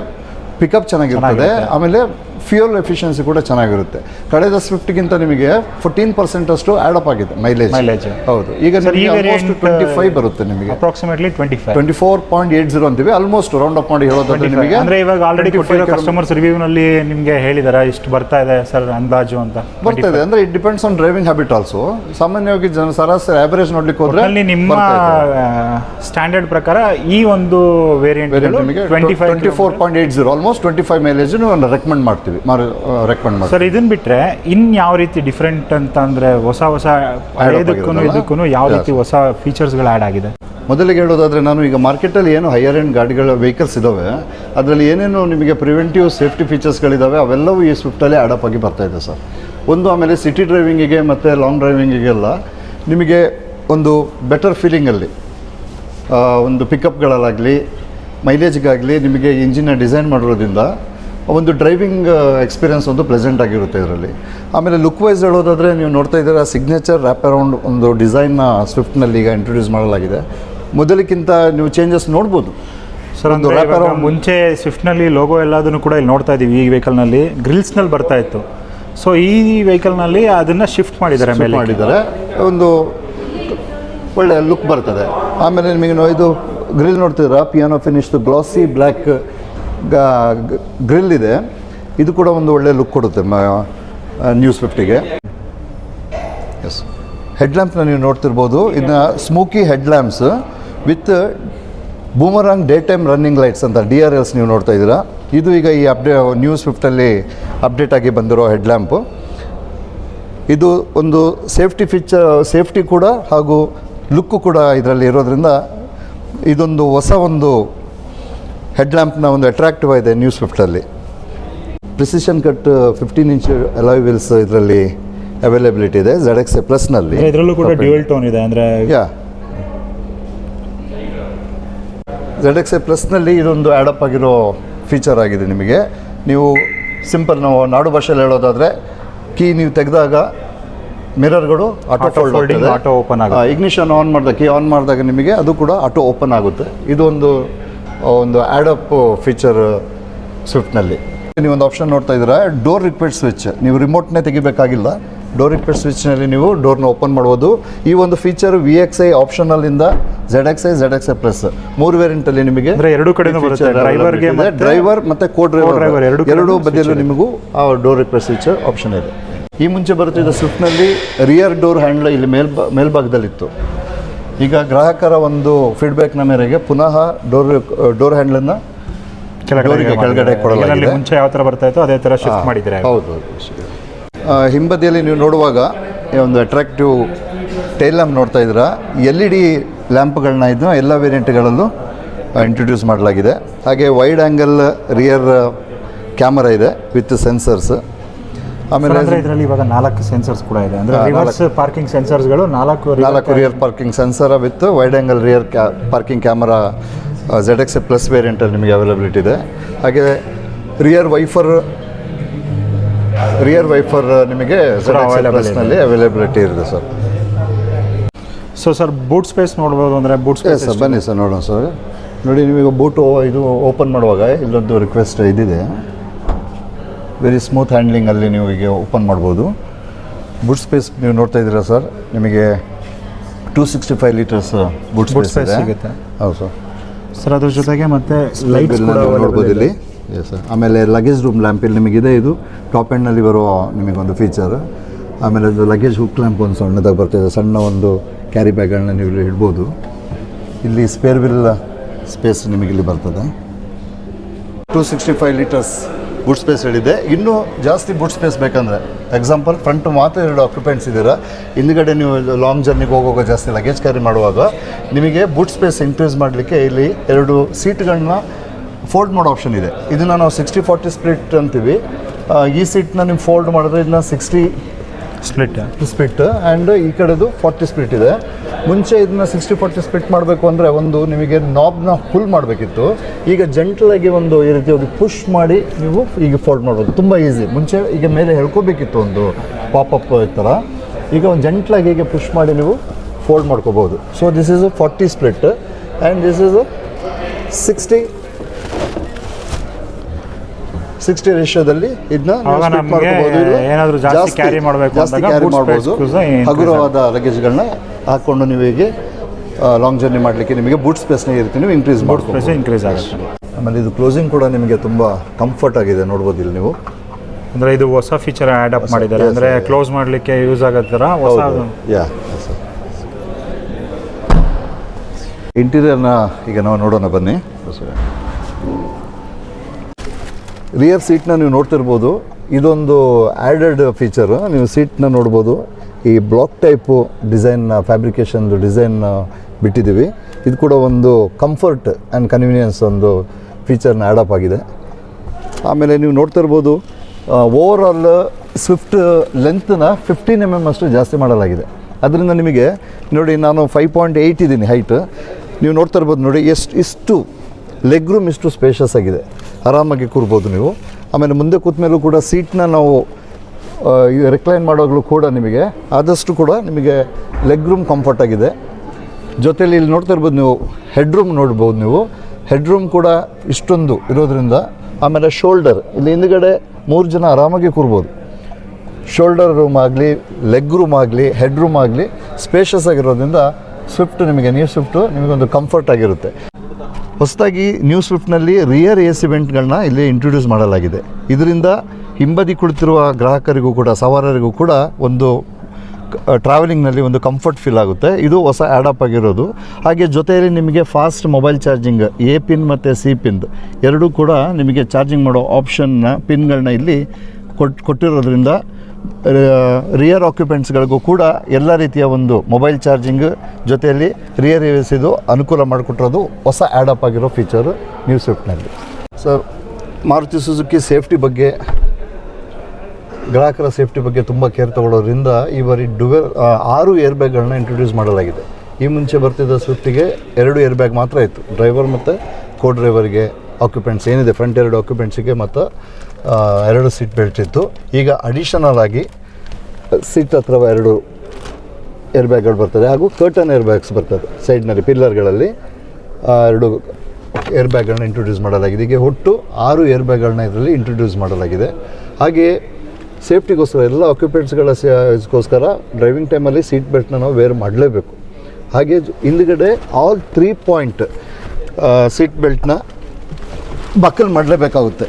ಪಿಕಪ್ ಚೆನ್ನಾಗಿರ್ತದೆ. ಆಮೇಲೆ ಫ್ಯೂಯಲ್ ಎಫಿಷಿಯನ್ಸಿ ಕೂಡ ಚೆನ್ನಾಗಿರುತ್ತೆ. ಕಳೆದ ಸ್ವಿಫ್ಟ್ಗಿಂತ ನಿಮಗೆ ಫೋರ್ಟೀನ್ ಪರ್ಸೆಂಟ್ ಅಷ್ಟು ಆ್ಯಡ್ ಅಪ್ ಆಗಿದೆ ಮೈಲೇಜ್ ಮೈಲೇಜ್ ಹೌದು. ಈಗ ಟ್ವೆಂಟಿ ಫೈವ್ ಬರುತ್ತೆ ನಿಮಗೆ. Approximately twenty five twenty four point eight zero ಅಂತೀವಿ. ಆಲ್ಮೋಸ್ಟ್ ರೌಂಡ್ ಅಪ್ ಮಾಡಿ ಹೇಳೋದಾದ್ರೆ ನಿಮಗೆ ಅಂದ್ರೆ ಇವಾಗ ಆಲ್ರೆಡಿ 25 ಕೊಟ್ಟಿರೋ ಕಸ್ಟಮರ್ಸ್ ರಿವ್ಯೂನಲ್ಲಿ ನಿಮಗೆ ಹೇಳಿದಾರೆ ಇಷ್ಟು ಬರ್ತಾ ಇದೆ ಸರ್ ಅಂದಾಜು ಅಂತ. ಬರ್ತಾ ಇದೆ. ಅಂದ್ರೆ it depends on driving habit also ಸಾಮಾನ್ಯವಾಗಿ ಜನ ಸರಾಸರಿ ಆವರೇಜ್ ನೋಡ್ಲಿಕ್ಕೆ ಹೋದ್ರೆ ಅಲ್ಲಿ ನಿಮ್ಮ ಸ್ಟ್ಯಾಂಡರ್ಡ್ ಪ್ರಕಾರ ಈ ಒಂದು variant twenty five twenty four point eight zero almost twenty five mileage recommend ಮಾಡ್ತೀವಿ. ರೆಕಮೆಂಡ್ ಮಾಡ್ತೀವಿ. ಸರ್ ಇದನ್ನ ಬಿಟ್ಟರೆ ಇನ್ ಯಾವ ರೀತಿ ಡಿಫ್ರೆಂಟ್ ಅಂತ ಅಂದರೆ ಹೊಸ ಹೊಸ ಇದಕ್ಕೂ? ಇದಕ್ಕೂ ಯಾವ ರೀತಿ ಹೊಸ ಫೀಚರ್ಸ್ಗಳು ಆ್ಯಡ್ ಆಗಿದೆ? ಮೊದಲಿಗೆ ಹೇಳೋದಾದ್ರೆ ನಾನು ಈಗ ಮಾರ್ಕೆಟಲ್ಲಿ ಏನು ಹೈಯರ್ ಎಂಡ್ ಗಾಡಿಗಳ ವೆಹಿಕಲ್ಸ್ ಇದ್ದಾವೆ ಅದರಲ್ಲಿ ಏನೇನು ನಿಮಗೆ ಪ್ರಿವೆಂಟಿವ್ ಸೇಫ್ಟಿ ಫೀಚರ್ಸ್ಗಳಿದ್ದಾವೆ ಅವೆಲ್ಲವೂ ಈ ಸ್ವಿಫ್ಟಲ್ಲಿ ಅಡಪ್ ಆಗಿ ಬರ್ತಾ ಇದೆ ಸರ್ ಒಂದು ಆಮೇಲೆ ಸಿಟಿ ಡ್ರೈವಿಂಗಿಗೆ ಮತ್ತು ಲಾಂಗ್ ಡ್ರೈವಿಂಗಿಗೆಲ್ಲ ನಿಮಗೆ ಒಂದು ಬೆಟರ್ ಫೀಲಿಂಗಲ್ಲಿ ಒಂದು ಪಿಕಪ್ಗಳಲ್ಲಾಗಲಿ ಮೈಲೇಜ್ಗಾಗಲಿ ನಿಮಗೆ ಇಂಜಿನ ಡಿಸೈನ್ ಮಾಡಿರೋದ್ರಿಂದ ಒಂದು ಡ್ರೈವಿಂಗ್ ಎಕ್ಸ್ಪೀರಿಯನ್ಸ್ ಒಂದು ಪ್ಲೆಸೆಂಟ್ ಆಗಿರುತ್ತೆ ಇದರಲ್ಲಿ. ಆಮೇಲೆ ಲುಕ್ ವೈಸ್ ಹೇಳೋದಾದರೆ ನೀವು ನೋಡ್ತಾ ಇದ್ದೀರಾ ಸಿಗ್ನೇಚರ್ ರ್ಯಾಪ್ ಅರೌಂಡ್ ಒಂದು ಡಿಸೈನ್ನ ಸ್ವಿಫ್ಟ್ನಲ್ಲಿ ಈಗ ಇಂಟ್ರೊಡ್ಯೂಸ್ ಮಾಡಲಾಗಿದೆ. ಮೊದಲಿಕ್ಕಿಂತ ನೀವು ಚೇಂಜಸ್ ನೋಡ್ಬೋದು. ಸರ್ ಒಂದು ರ್ಯಾಪ್ ಅರೌಂಡ್ ಮುಂಚೆ ಸ್ವಿಫ್ಟ್ನಲ್ಲಿ ಲೋಗೋ ಎಲ್ಲದನ್ನು ಕೂಡ ಇಲ್ಲಿ ನೋಡ್ತಾ ಇದ್ದೀವಿ ಈ ವೆಹಿಕಲ್ನಲ್ಲಿ ಗ್ರಿಲ್ಸ್ನಲ್ಲಿ ಬರ್ತಾ ಇತ್ತು. ಸೊ ಈ ವೆಹಿಕಲ್ನಲ್ಲಿ ಅದನ್ನು ಶಿಫ್ಟ್ ಮಾಡಿದ್ದಾರೆ ಮೇಲೆ ಮಾಡಿದ್ದಾರೆ. ಒಂದು ಒಳ್ಳೆಯ ಲುಕ್ ಬರ್ತದೆ. ಆಮೇಲೆ ನಿಮಗೆ ನೋ- ಇದು ಗ್ರಿಲ್ ನೋಡ್ತಿದ್ದೀರಾ ಪಿಯಾನೋ ಫಿನಿಶ್ದು ಗ್ಲಾಸಿ ಬ್ಲ್ಯಾಕ್ ಗ್ರಿಲ್ ಇದೆ. ಇದು ಕೂಡ ಒಂದು ಒಳ್ಳೆ ಲುಕ್ ಕೊಡುತ್ತೆ ನ್ಯೂಸ್ ಫಿಫ್ಟಿಗೆ ಎಸ್ ಹೆಡ್ ಹೆಡ್ಲ್ಯಾಂಪ್ನ ನೀವು ನೋಡ್ತಿರ್ಬೋದು. ಇದನ್ನ smoky headlamps with boomerang day time running lights ಅಂತ ಡಿ ಆರ್ ಎಲ್ಸ್ ನೀವು ನೋಡ್ತಾ ಇದ್ದೀರಾ. ಇದು ಈಗ ಈ ಅಪ್ಡೇ ನ್ಯೂಸ್ ಫಿಫ್ಟಲ್ಲಿ ಅಪ್ಡೇಟ್ ಆಗಿ ಬಂದಿರೋ ಹೆಡ್ ಲ್ಯಾಂಪು ಇದು ಒಂದು ಸೇಫ್ಟಿ ಫೀಚರ್ ಸೇಫ್ಟಿ ಕೂಡ ಹಾಗೂ ಲುಕ್ಕು ಕೂಡ ಇದರಲ್ಲಿ ಇರೋದ್ರಿಂದ ಇದೊಂದು ಹೊಸ ಒಂದು ಹೆಡ್ಲ್ಯಾಂಪ್ನ ಒಂದು ಅಟ್ರಾಕ್ಟಿವ್ ಆಗಿದೆ new ಸ್ವಿಫ್ಟಲ್ಲಿ precision cut fifteen inch alloy wheels ಇದರಲ್ಲಿ ಅವೈಲೇಬಿಲಿಟಿ ಇದೆ ಝಡ್ ಎಕ್ಸ್ ಎ ಪ್ಲಸ್ನಲ್ಲಿ ಇದರಲ್ಲೂ ಕೂಡ ಡ್ಯೂಯಲ್ ಟೋನ್ ಇದೆ ಅಂದ್ರೆ ಯಾ ಝೆಡ್ ಎಕ್ಸ್ ಎ ಪ್ಲಸ್ನಲ್ಲಿ ಇದೊಂದು ಆ್ಯಡಪ್ ಆಗಿರೋ ಫೀಚರ್ ಆಗಿದೆ ನಿಮಗೆ. ನೀವು ಸಿಂಪಲ್ ನಾವು ನಾಡು ಭಾಷೆಯಲ್ಲಿ ಹೇಳೋದಾದರೆ ಕೀ ನೀವು ತೆಗೆದಾಗ ಮಿರರ್ಗಳು ಆಟೋ ಫೋಲ್ಡ್ ಆಟೋ ಓಪನ್ ಆಗುತ್ತೆ. ಇಗ್ನಿಷನ್ ಆನ್ ಮಾಡಿದಾಗ ಕೀ ಆನ್ ಮಾಡಿದಾಗ ನಿಮಗೆ ಅದು ಕೂಡ ಆಟೋ ಓಪನ್ ಆಗುತ್ತೆ. ಇದೊಂದು ಒಂದು ಆ್ಯಡಪ್ ಫೀಚರ್ ಸ್ವಿಫ್ಟ್ನಲ್ಲಿ ನೀವು ಒಂದು ಆಪ್ಷನ್ ನೋಡ್ತಾ ಇದ್ದೀರಾ ಡೋರ್ ರಿಕ್ವೆಸ್ಟ್ ಸ್ವಿಚ್ ನೀವು ರಿಮೋಟ್ನೇ ತೆಗಿಬೇಕಾಗಿಲ್ಲ. ಡೋರ್ ರಿಕ್ವೆಸ್ಟ್ ಸ್ವಿಚ್ನಲ್ಲಿ ನೀವು ಡೋರ್ನ ಓಪನ್ ಮಾಡ್ಬೋದು. ಈ ಒಂದು feature V X I ಆಪ್ಷನಲ್ಲಿಂದ Z X I Z X I plus ಮೂರು ವೇರಿಯಂಟಲ್ಲಿ ನಿಮಗೆ ಅಂದ್ರೆ ಎರಡು ಕಡೆ ಬರುತ್ತೆ. ಡ್ರೈವರ್ಗೆ ಡ್ರೈವರ್ ಮತ್ತು ಕೋ ಡ್ರೈವರ್ ಎರಡು ಎರಡು ಬದಿಯಲ್ಲೂ ನಿಮಗೂ ಆ ಡೋರ್ ರಿಕ್ವೆಸ್ಟ್ ಸ್ವಿಚ್ ಆಪ್ಷನ್ ಇದೆ. ಈ ಮುಂಚೆ ಬರುತ್ತಿದ್ದ ಸ್ವಿಫ್ಟ್ನಲ್ಲಿ ರಿಯರ್ ಡೋರ್ ಹ್ಯಾಂಡ್ಲ್ ಇಲ್ಲಿ ಮೇಲ್ಬ ಮೇಲ್ಭಾಗದಲ್ಲಿತ್ತು. ಈಗ ಗ್ರಾಹಕರ ಒಂದು ಫೀಡ್ಬ್ಯಾಕ್ನ ಮೇರೆಗೆ ಪುನಃ ಡೋರ್ ಡೋರ್ ಹ್ಯಾಂಡ್ಲನ್ನು ಕೆಳಗಡೆ ಕೆಳಗಡೆ ಕೊಡಲಾಗಿದೆ. ಮುಂಚೆ ಯಾವ ಥರ ಬರ್ತಾ ಇತ್ತು ಅದೇ ಥರ ಶಿಫ್ಟ್ ಮಾಡಿದ್ದಾರೆ ಹೌದು ಹಿಂಬದಿಯಲ್ಲಿ ನೀವು ನೋಡುವಾಗ ಒಂದು ಅಟ್ರಾಕ್ಟಿವ್ ಟೈಲ್ ಲ್ಯಾಂಪ್ ನೋಡ್ತಾ ಇದ್ದೀರಾ. ಎಲ್ ಇ ಡಿ ಲ್ಯಾಂಪ್ಗಳನ್ನ ಇದನ್ನ ಎಲ್ಲ ವೇರಿಯಂಟ್ಗಳಲ್ಲೂ ಇಂಟ್ರೊಡ್ಯೂಸ್ ಮಾಡಲಾಗಿದೆ. ಹಾಗೆ ವೈಡ್ ಆ್ಯಂಗಲ್ ರಿಯರ್ ಕ್ಯಾಮರಾ ಇದೆ ವಿತ್ ಸೆನ್ಸರ್ಸ್ ಆಮೇಲೆ ಇದರಲ್ಲಿ ಇವಾಗ ನಾಲ್ಕು ಸೆನ್ಸರ್ಸ್ ಕೂಡ ಇದೆ. ಅಂದ್ರೆ ರಿವರ್ಸ್ ಪಾರ್ಕಿಂಗ್ ಸೆನ್ಸರ್ಸ್ಗಳು ನಾಲ್ಕು ನಾಲ್ಕು rear parking sensor with wide angle rear ಕ್ಯಾ parking camera Z X plus ವೇರಿಯಂಟಲ್ಲಿ ನಿಮಗೆ ಅವೈಲಬಿಲಿಟಿ ಇದೆ. ಹಾಗೆ ರಿಯರ್ ವೈಫರ್ ರಿಯರ್ ವೈಫರ್ ನಿಮಗೆ ಪ್ಲಸ್ನಲ್ಲಿ ಅವೈಲಬಿಲಿಟಿ ಇದೆ. Sir so sir boot space ನೋಡ್ಬೋದು ಅಂದರೆ ಬೂಟ್ ಸ್ಪೇಸ್ ಸರ್ ಬನ್ನಿ ಸರ್ ನೋಡೋಣ ಸರ್ ನೋಡಿ ನೀವೀಗ ಬೂಟು ಇದು ಓಪನ್ ಮಾಡುವಾಗ ಇಲ್ಲೊಂದು ರಿಕ್ವೆಸ್ಟ್ ಇದಿದೆ ವೆರಿ ಸ್ಮೂತ್ ಹ್ಯಾಂಡ್ಲಿಂಗಲ್ಲಿ ನೀವು ಈಗ ಓಪನ್ ಮಾಡ್ಬೋದು. ಬುಡ್ ಸ್ಪೇಸ್ ನೀವು ನೋಡ್ತಾ ಇದ್ದೀರಾ ಸರ್ ನಿಮಗೆ ಟೂ ಸಿಕ್ಸ್ಟಿ ಫೈವ್ ಲೀಟರ್ಸ್ ಬುಡ್ Boot ಸ್ಪೇಸ್ ಸಿಗುತ್ತೆ. ಹೌದು ಸರ್ ಸರ್ ಅದ್ರ ಜೊತೆಗೆ ಮತ್ತೆ ಲೈಟ್ ನೋಡ್ಬೋದು ಇಲ್ಲಿ. ಎಸ್ ಸರ್ ಆಮೇಲೆ ಲಗೇಜ್ ರೂಮ್ ಲ್ಯಾಂಪ್ ಇಲ್ಲಿ ನಿಮಗಿದೆ ಇದು. ಟಾಪ್ ಎಂಡ್ನಲ್ಲಿ ಬರೋ ನಿಮಗೊಂದು ಫೀಚರ್ ಆಮೇಲೆ ಅದು ಲಗೇಜ್ ಹುಕ್ ಲ್ಯಾಂಪ್ ಒಂದು ಸಣ್ಣದಾಗಿ ಬರ್ತಿದೆ ಸಣ್ಣ ಒಂದು ಕ್ಯಾರಿ ಬ್ಯಾಗ್ಗಳನ್ನ ನೀವು ಇಲ್ಲಿ ಇಡ್ಬೋದು. ಇಲ್ಲಿ ಸ್ಪೇರ್ ವಿಲ್ ಸ್ಪೇಸ್ ನಿಮಗೆ ಇಲ್ಲಿ ಬರ್ತದೆ. Two sixty five litres boot space ಹೇಳಿದೆ ಇನ್ನೂ ಜಾಸ್ತಿ ಬುಟ್ ಸ್ಪೇಸ್ ಬೇಕಂದರೆ ಎಕ್ಸಾಂಪಲ್ ಫ್ರಂಟ್ ಮಾತ್ರ ಎರಡು ಆಕ್ಯುಪೆಂಟ್ಸ್ ಇದ್ದೀರಾ. ಹಿಂದ್ಗಡೆ ನೀವು ಲಾಂಗ್ ಜರ್ನಿಗೆ ಹೋಗುವಾಗ ಜಾಸ್ತಿ ಲಗೇಜ್ ಕ್ಯಾರಿ ಮಾಡುವಾಗ, ನಿಮಗೆ ಬುಟ್ ಸ್ಪೇಸ್ ಇನ್ಕ್ರೀಸ್ ಮಾಡಲಿಕ್ಕೆ ಇಲ್ಲಿ ಎರಡು ಸೀಟ್ಗಳನ್ನ ಫೋಲ್ಡ್ ಮಾಡೋ ಆಪ್ಷನ್ ಇದೆ. ಇದನ್ನು ನಾವು ಸಿಕ್ಸ್ಟಿ ಫಾರ್ಟಿ ಸ್ಪ್ಲಿಟ್ ಅಂತೀವಿ. ಈ ಸೀಟ್ನ ನೀವು ಫೋಲ್ಡ್ ಮಾಡಿದ್ರೆ ಇದನ್ನ ಸಿಕ್ಸ್ಟಿ ಸ್ಪ್ಲಿಟ್ ಸ್ಪ್ಲಿಟ್ ಆ್ಯಂಡ್ ಈ ಕಡೆದು ಫಾರ್ಟಿ ಸ್ಪ್ಲಿಟ್ ಇದೆ. ಮುಂಚೆ ಇದನ್ನ ಸಿಕ್ಸ್ಟಿ ಫಾರ್ಟಿ ಸ್ಪ್ಲಿಟ್ ಮಾಡಬೇಕು ಅಂದರೆ ಒಂದು ನಿಮಗೆ ನಾಬ್ನ ಫುಲ್ ಮಾಡಬೇಕಿತ್ತು. ಈಗ ಜೆಂಟ್ಲಾಗಿ ಒಂದು ಈ ರೀತಿ ಒಂದು ಪುಷ್ ಮಾಡಿ ನೀವು ಈಗ ಫೋಲ್ಡ್ ಮಾಡ್ಬೋದು ತುಂಬ ಈಸಿ ಮುಂಚೆ ಈಗ ಮೇಲೆ ಹೇಳ್ಕೋಬೇಕಿತ್ತು ಒಂದು ಪಾಪಪ್ ಥರ ಈಗ ಒಂದು ಜಂಟ್ಲಾಗಿ ಹೀಗೆ ಪುಷ್ ಮಾಡಿ ನೀವು ಫೋಲ್ಡ್ ಮಾಡ್ಕೋಬೋದು so this is a forty split and this is a sixty sixty ರೇಷಿಯೋದಲ್ಲಿ ಇದನ್ನ ಏನಾದರೂ ಜಾಸ್ತಿ ಕ್ಯಾರಿ ಮಾಡ್ಬೇಕು ಜಾಸ್ತಿ ಕ್ಯಾರಿ ಮಾಡ್ಬೋದು. ಹಗುರವಾದ ಲಗೇಜ್ಗಳನ್ನ ಹಾಕೊಂಡು ನೀವು ಹೀಗೆ ಲಾಂಗ್ ಜರ್ನಿ ಮಾಡಲಿಕ್ಕೆ ನಿಮಗೆ ಬೂಟ್ ಸ್ಪೇಸ್ನೇ ಇರುತ್ತೆ ರೀತಿ ನೀವು ಇನ್ಕ್ರೀಸ್ ಬೂಟ್ ಸ್ಪೇಸ್ ಇನ್ಕ್ರೀಸ್ ಆಗುತ್ತೆ. ಆಮೇಲೆ ಇದು ಕ್ಲೋಸಿಂಗ್ ಕೂಡ ನಿಮಗೆ ತುಂಬ ಕಂಫರ್ಟ್ ಆಗಿದೆ ನೋಡ್ಬೋದು ಇಲ್ಲಿ ನೀವು. ಅಂದರೆ ಇದು ಹೊಸ ಫೀಚರ್ ಆ್ಯಡ್ ಅಪ್ ಮಾಡಿದ್ದಾರೆ. ಅಂದ್ರೆ ಅಂದರೆ ಕ್ಲೋಸ್ ಮಾಡಲಿಕ್ಕೆ ಯೂಸ್ ಆಗೋ ಥರ ಹೊಸ ಯಾ ಇಂಟೀರಿಯರ್ನ ಈಗ ನಾವು ನೋಡೋಣ ಬನ್ನಿ. ರಿಯರ್ ಸೀಟ್ನ ನೀವು ನೋಡ್ತಿರ್ಬೋದು, ಇದೊಂದು ಆ್ಯಡೆಡ್ ಫೀಚರು ನೀವು ಸೀಟ್ನ ನೋಡ್ಬೋದು, ಈ ಬ್ಲಾಕ್ ಟೈಪು ಡಿಸೈನ್ ಫ್ಯಾಬ್ರಿಕೇಷನ್ದು ಡಿಸೈನ್ ಬಿಟ್ಟಿದ್ದೀವಿ. ಇದು ಕೂಡ ಒಂದು ಕಂಫರ್ಟ್ ಆ್ಯಂಡ್ ಕನ್ವೀನಿಯನ್ಸ್ ಒಂದು ಫೀಚರ್ನ ಆ್ಯಡಪ್ ಆಗಿದೆ. ಆಮೇಲೆ ನೀವು ನೋಡ್ತಿರ್ಬೋದು ಓವರ್ ಆಲ್ ಸ್ವಿಫ್ಟ್ ಲೆಂತ್ನ ಫಿಫ್ಟೀನ್ ಎಂ ಎಂ ಅಷ್ಟು ಜಾಸ್ತಿ ಮಾಡಲಾಗಿದೆ. ಅದರಿಂದ ನಿಮಗೆ, ನೋಡಿ ನಾನು ಫೈವ್ ಪಾಯಿಂಟ್ ಏಯ್ಟ್ ಇದ್ದೀನಿ ಹೈಟ್ ನೀವು ನೋಡ್ತಾ ಇರ್ಬೋದು ನೋಡಿ, ಎಷ್ಟು, ಇಷ್ಟು ಲೆಗ್ ರೂಮ್ ಇಷ್ಟು ಸ್ಪೇಷಸ್ ಆಗಿದೆ. ಆರಾಮಾಗಿ ಕೂರ್ಬೋದು ನೀವು. ಆಮೇಲೆ ಮುಂದೆ ಕೂತ ಮೇಲೂ ಕೂಡ ಸೀಟ್ನ ನಾವು ರಿಕ್ಲೈನ್ ಮಾಡೋವಾಗಲೂ ಕೂಡ ನಿಮಗೆ ಆದಷ್ಟು ಕೂಡ ನಿಮಗೆ ಲೆಗ್ ರೂಮ್ ಕಂಫರ್ಟ್ ಆಗಿದೆ. ಜೊತೇಲಿ ಇಲ್ಲಿ ನೋಡ್ತಾ ಇರ್ಬೋದು ನೀವು ಹೆಡ್ ರೂಮ್ ನೋಡ್ಬೋದು ನೀವು. ಹೆಡ್ ರೂಮ್ ಕೂಡ ಇಷ್ಟೊಂದು ಇರೋದ್ರಿಂದ, ಆಮೇಲೆ ಶೋಲ್ಡರ್ ಇಲ್ಲಿ ಹಿಂದ್ಗಡೆ ಮೂರು ಜನ ಆರಾಮಾಗಿ ಕೂರ್ಬೋದು. ಶೋಲ್ಡರ್ ರೂಮ್ ಆಗಲಿ ಲೆಗ್ ರೂಮ್ ಆಗಲಿ ಹೆಡ್ ರೂಮ್ ಆಗಲಿ ಸ್ಪೇಷಸ್ ಆಗಿರೋದ್ರಿಂದ ಸ್ವಿಫ್ಟ್ ನಿಮಗೆ ನೀವು ಸ್ವಿಫ್ಟು ನಿಮಗೊಂದು ಕಂಫರ್ಟ್ ಆಗಿರುತ್ತೆ. ಹೊಸದಾಗಿ ನ್ಯೂ ಸ್ವಿಫ್ಟ್ನಲ್ಲಿ ರಿಯರ್ ಎ ಸಿ ವೆಂಟ್ಗಳನ್ನ ಇಲ್ಲಿ ಇಂಟ್ರೊಡ್ಯೂಸ್ ಮಾಡಲಾಗಿದೆ. ಇದರಿಂದ ಹಿಂಬದಿ ಕುಳಿತಿರುವ ಗ್ರಾಹಕರಿಗೂ ಕೂಡ, ಸವಾರರಿಗೂ ಕೂಡ ಒಂದು ಟ್ರಾವೆಲಿಂಗ್ನಲ್ಲಿ ಒಂದು ಕಂಫರ್ಟ್ ಫೀಲ್ ಆಗುತ್ತೆ. ಇದು ಹೊಸ ಆ್ಯಡಪ್ ಆಗಿರೋದು. ಹಾಗೆ ಜೊತೆಯಲ್ಲಿ ನಿಮಗೆ fast mobile charging A pin ಮತ್ತು ಸಿ ಪಿನ್ ಎರಡೂ ಕೂಡ ನಿಮಗೆ ಚಾರ್ಜಿಂಗ್ ಮಾಡೋ ಆಪ್ಷನ್ನ ಪಿನ್ಗಳನ್ನ ಇಲ್ಲಿ ಕೊಟ್ಟು ಕೊಟ್ಟಿರೋದ್ರಿಂದ ರಿಯರ್ ಆಕ್ಯುಪೆಂಟ್ಸ್ಗಳಿಗೂ ಕೂಡ ಎಲ್ಲ ರೀತಿಯ ಒಂದು ಮೊಬೈಲ್ ಚಾರ್ಜಿಂಗ್ ಜೊತೆಯಲ್ಲಿ ರಿಯರ್ ಇದು ಅನುಕೂಲ ಮಾಡಿಕೊಟ್ಟಿರೋದು ಹೊಸ ಆ್ಯಡಪ್ ಆಗಿರೋ ಫೀಚರು ನ್ಯೂ ಸ್ವಿಫ್ಟ್ನಲ್ಲಿ ಸರ್ ಮಾರುತಿ ಸುಜುಕಿ ಸೇಫ್ಟಿ ಬಗ್ಗೆ, ಗ್ರಾಹಕರ ಸೇಫ್ಟಿ ಬಗ್ಗೆ ತುಂಬ ಕೇರ್ ತಗೊಳ್ಳೋದ್ರಿಂದ ಈ ಬಾರಿ ಡುವೆಲ್ ಆರು ಏರ್ ಬ್ಯಾಗ್ಗಳನ್ನ ಇಂಟ್ರೊಡ್ಯೂಸ್ ಮಾಡಲಾಗಿದೆ. ಈ ಮುಂಚೆ ಬರ್ತಿದ್ದ ಸ್ವಿಫ್ಟಿಗೆ ಎರಡು ಏರ್ ಬ್ಯಾಗ್ ಮಾತ್ರ ಇತ್ತು. ಡ್ರೈವರ್ ಮತ್ತು ಕೋ ಡ್ರೈವರ್ಗೆ ಆಕ್ಯುಪೆಂಟ್ಸ್ ಏನಿದೆ ಫ್ರಂಟ್ ಎರಡು ಆಕ್ಯುಪೆಂಟ್ಸಿಗೆ ಮತ್ತು ಎರಡು ಸೀಟ್ ಬೆಲ್ಟ್ ಇತ್ತು. ಈಗ ಅಡಿಷನಲ್ ಆಗಿ ಸೀಟ್ ಹತ್ರ ಎರಡು ಏರ್ ಬ್ಯಾಗ್ಗಳು ಬರ್ತದೆ ಹಾಗೂ ಕರ್ಟನ್ ಏರ್ ಬ್ಯಾಗ್ಸ್ ಬರ್ತದೆ ಸೈಡ್ನಲ್ಲಿ ಪಿಲ್ಲರ್ಗಳಲ್ಲಿ ಎರಡು ಏರ್ ಬ್ಯಾಗ್ಗಳನ್ನ ಇಂಟ್ರೊಡ್ಯೂಸ್ ಮಾಡಲಾಗಿದೆ. ಈಗ ಒಟ್ಟು ಆರು ಏರ್ ಬ್ಯಾಗ್ಗಳನ್ನ ಇದರಲ್ಲಿ ಇಂಟ್ರೊಡ್ಯೂಸ್ ಮಾಡಲಾಗಿದೆ. ಹಾಗೆಯೇ ಸೇಫ್ಟಿಗೋಸ್ಕರ ಎಲ್ಲ ಆಕ್ಯುಪೆಂಟ್ಸ್ಗಳ ಇದಕ್ಕೋಸ್ಕರ ಡ್ರೈವಿಂಗ್ ಟೈಮಲ್ಲಿ ಸೀಟ್ ಬೆಲ್ಟ್ನ ನಾವು ವೇರ್ ಮಾಡಲೇಬೇಕು. ಹಾಗೆ ಹಿಂದ್ಗಡೆ ಆಲ್ ತ್ರೀ ಪಾಯಿಂಟ್ ಸೀಟ್ ಬೆಲ್ಟ್ನ ಬಕ್ಕಲ್ ಮಾಡಲೇಬೇಕಾಗುತ್ತೆ.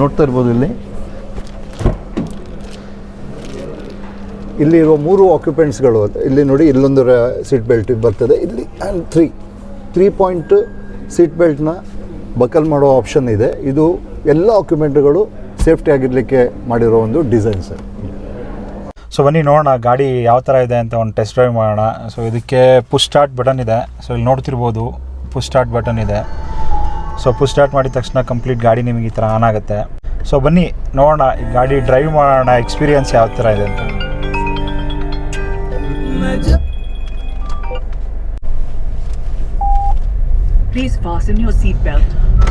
ನೋಡ್ತಾ ಇರ್ಬೋದು ಇಲ್ಲಿ. ಇಲ್ಲಿ ಇರುವ ಮೂರು ಆಕ್ಯುಪೆಂಟ್ಸ್ಗಳು ಇಲ್ಲಿ ನೋಡಿ ಇಲ್ಲೊಂದು ಸೀಟ್ ಬೆಲ್ಟ್ ಬರ್ತದೆ. ಇಲ್ಲಿ and three three point seat ಬೆಲ್ಟ್ನ buckle ಮಾಡೋ ಆಪ್ಷನ್ ಇದೆ. ಇದು ಎಲ್ಲ ಆಕ್ಯುಮೆಂಟ್ಗಳು ಸೇಫ್ಟಿ ಆಗಿರಲಿಕ್ಕೆ ಮಾಡಿರೋ ಒಂದು ಡಿಸೈನ್ ಸರ್ ಸೊ ಬನ್ನಿ, ನೋಡೋಣ, ಗಾಡಿ ಯಾವ ಥರ ಇದೆ ಅಂತ ಒಂದು ಟೆಸ್ಟ್ ಡ್ರೈವ್ ಮಾಡೋಣ. ಸೊ ಇದಕ್ಕೆ ಪುಷ್ ಸ್ಟಾರ್ಟ್ ಬಟನ್ ಇದೆ. ಸೊ ಇಲ್ಲಿ ನೋಡ್ತಿರ್ಬೋದು ಪುಷ್ ಸ್ಟಾರ್ಟ್ ಬಟನ್ ಇದೆ. ಸೊ ಪುಷ್ ಸ್ಟಾರ್ಟ್ ಮಾಡಿದ ತಕ್ಷಣ ಕಂಪ್ಲೀಟ್ ಗಾಡಿ ನಿಮಗೆ ಈ ಥರ ಆನ್ ಆಗುತ್ತೆ. ಸೊ ಬನ್ನಿ ನೋಡೋಣ ಈ ಗಾಡಿ ಡ್ರೈವ್ ಮಾಡೋಣ ಎಕ್ಸ್ಪೀರಿಯನ್ಸ್ ಯಾವ ಥರ ಇದೆ ಅಂತ.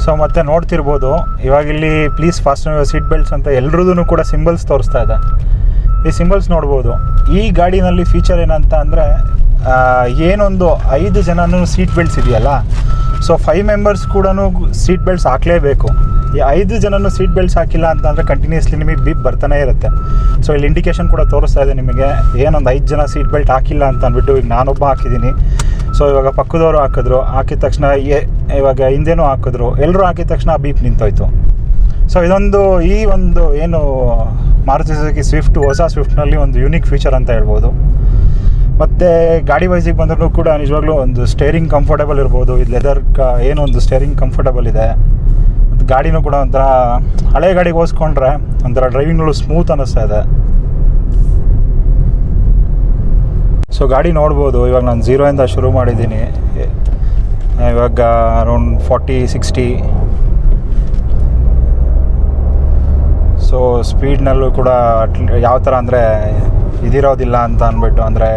ಸೊ ಮತ್ತೆ ನೋಡ್ತಿರ್ಬೋದು ಇವಾಗ ಇಲ್ಲಿ ಪ್ಲೀಸ್ ಫಾಸ್ಟ್ ಸೀಟ್ ಬೆಲ್ಟ್ಸ್ ಅಂತ ಎಲ್ರದ್ದು ಕೂಡ ಸಿಂಬಲ್ಸ್ ತೋರಿಸ್ತಾ ಇದೆ. ಈ ಸಿಂಬಲ್ಸ್ ನೋಡ್ಬೋದು. ಈ ಗಾಡಿನಲ್ಲಿ ಫೀಚರ್ ಏನಂತ ಅಂದರೆ ಏನೊಂದು ಐದು ಜನನೂ ಸೀಟ್ ಬೆಲ್ಟ್ಸ್ ಇದೆಯಲ್ಲ? ಸೊ ಫೈವ್ ಮೆಂಬರ್ಸ್ ಕೂಡ ಸೀಟ್ ಬೆಲ್ಟ್ಸ್ ಹಾಕಲೇಬೇಕು. ಈ ಐದು ಜನನೂ ಸೀಟ್ ಬೆಲ್ಟ್ಸ್ ಹಾಕಿಲ್ಲ ಅಂತಂದರೆ ಕಂಟಿನ್ಯೂಸ್ಲಿ ನಿಮಗೆ ಬಿಪ್ ಬರ್ತಾನೆ ಇರುತ್ತೆ. ಸೊ ಇಲ್ಲಿ ಇಂಡಿಕೇಶನ್ ಕೂಡ ತೋರಿಸ್ತಾ ಇದೆ ನಿಮಗೆ. ಏನೊಂದು ಐದು ಜನ ಸೀಟ್ ಬೆಲ್ಟ್ ಹಾಕಿಲ್ಲ ಅಂತ ಅಂದ್ಬಿಟ್ಟು ಈಗ ನಾನೊಬ್ಬ ಹಾಕಿದ್ದೀನಿ. ಸೊ ಇವಾಗ ಪಕ್ಕದವರು ಹಾಕಿದ್ರು. ಹಾಕಿದ ತಕ್ಷಣ ಇವಾಗ ಹಿಂದೆನೂ ಹಾಕಿದ್ರು. ಎಲ್ಲರೂ ಹಾಕಿದ ತಕ್ಷಣ ಬೀಪ್ ನಿಂತೋಯ್ತು. ಸೊ ಇದೊಂದು ಈ ಒಂದು ಏನು ಮಾರುತಿ ಸುಜುಕಿ ಸ್ವಿಫ್ಟ್ ಹೊಸ ಸ್ವಿಫ್ಟ್ನಲ್ಲಿ ಒಂದು ಯೂನಿಕ್ ಫೀಚರ್ ಅಂತ ಹೇಳ್ಬೋದು. ಮತ್ತು ಗಾಡಿ ವೈಸಿಗೆ ಬಂದರೂ ಕೂಡ ನಿಜವಾಗ್ಲೂ ಒಂದು ಸ್ಟೇರಿಂಗ್ ಕಂಫರ್ಟಬಲ್ ಇರ್ಬೋದು. ಇದು ಲೆದರ್ ಕ ಏನೋ ಒಂದು ಸ್ಟೇರಿಂಗ್ ಕಂಫರ್ಟಬಲ್ ಇದೆ. ಮತ್ತು ಗಾಡಿನೂ ಕೂಡ ಒಂಥರ ಹಳೆ ಗಾಡಿಗೆ ಹೋಲಿಸ್ಕೊಂಡ್ರೆ ಒಂಥರ ಡ್ರೈವಿಂಗ್ಗಳು ಸ್ಮೂತ್ ಅನ್ನಿಸ್ತಾ ಇದೆ. ಸೊ ಗಾಡಿ ನೋಡ್ಬೋದು. ಇವಾಗ ನಾನು ಝೀರೋಯಿಂದ ಶುರು ಮಾಡಿದ್ದೀನಿ. ಇವಾಗ ಅರೌಂಡ್ ಫಾರ್ಟಿ ಸಿಕ್ಸ್ಟಿ ಸೊ ಸ್ಪೀಡ್ನಲ್ಲೂ ಕೂಡ ಯಾವ ಥರ ಅಂದರೆ ಇದಿರೋದಿಲ್ಲ ಅಂತ ಅಂದ್ಬಿಟ್ಟು, ಅಂದರೆ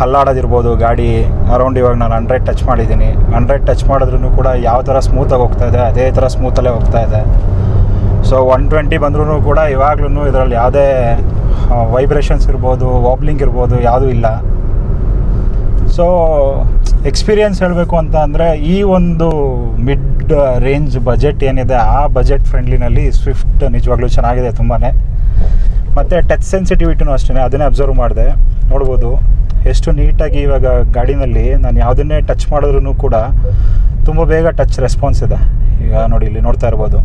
ಹಲ್ಲಾಡೋದಿರ್ಬೋದು, ಗಾಡಿ ಅರೌಂಡ್ ಇವಾಗ ನಾನು ಹಂಡ್ರೆಡ್ ಟಚ್ ಮಾಡಿದ್ದೀನಿ. ಹಂಡ್ರೆಡ್ ಟಚ್ ಮಾಡಿದ್ರೂ ಕೂಡ ಯಾವ ಥರ ಸ್ಮೂತಾಗಿ ಹೋಗ್ತಾ ಇದೆ, ಅದೇ ಥರ ಸ್ಮೂತಲ್ಲೇ ಹೋಗ್ತಾ ಇದೆ. ಸೊ ಒನ್ ಟ್ವೆಂಟಿ ಬಂದ್ರೂ ಕೂಡ ಇವಾಗ್ಲೂ ಇದರಲ್ಲಿ ಯಾವುದೇ ವೈಬ್ರೇಷನ್ಸ್ ಇರ್ಬೋದು ವಾಬ್ಲಿಂಗ್ ಇರ್ಬೋದು, ಯಾವುದೂ ಇಲ್ಲ. ಸೊ ಎಕ್ಸ್ಪೀರಿಯನ್ಸ್ ಹೇಳಬೇಕು ಅಂತ ಅಂದರೆ, ಈ ಒಂದು ಮಿಡ್ ರೇಂಜ್ ಬಜೆಟ್ ಏನಿದೆ, ಆ ಬಜೆಟ್ ಫ್ರೆಂಡ್ಲಿನಲ್ಲಿ ಸ್ವಿಫ್ಟ್ ನಿಜವಾಗ್ಲೂ ಚೆನ್ನಾಗಿದೆ ತುಂಬಾ ಮತ್ತು ಟಚ್ ಸೆನ್ಸಿಟಿವಿಟಿನೂ ಅಷ್ಟೇ ಅದನ್ನೇ ಅಬ್ಸರ್ವ್ ಮಾಡಿದೆ. ನೋಡ್ಬೋದು, ಎಷ್ಟು ನೀಟಾಗಿ ಇವಾಗ ಗಾಡಿನಲ್ಲಿ ನಾನು ಯಾವುದನ್ನೇ ಟಚ್ ಮಾಡಿದ್ರೂ ಕೂಡ ತುಂಬ ಬೇಗ ಟಚ್ ರೆಸ್ಪಾನ್ಸ್ ಇದೆ. ಈಗ ನೋಡಿ, ಇಲ್ಲಿ ನೋಡ್ತಾ ಇರ್ಬೋದು.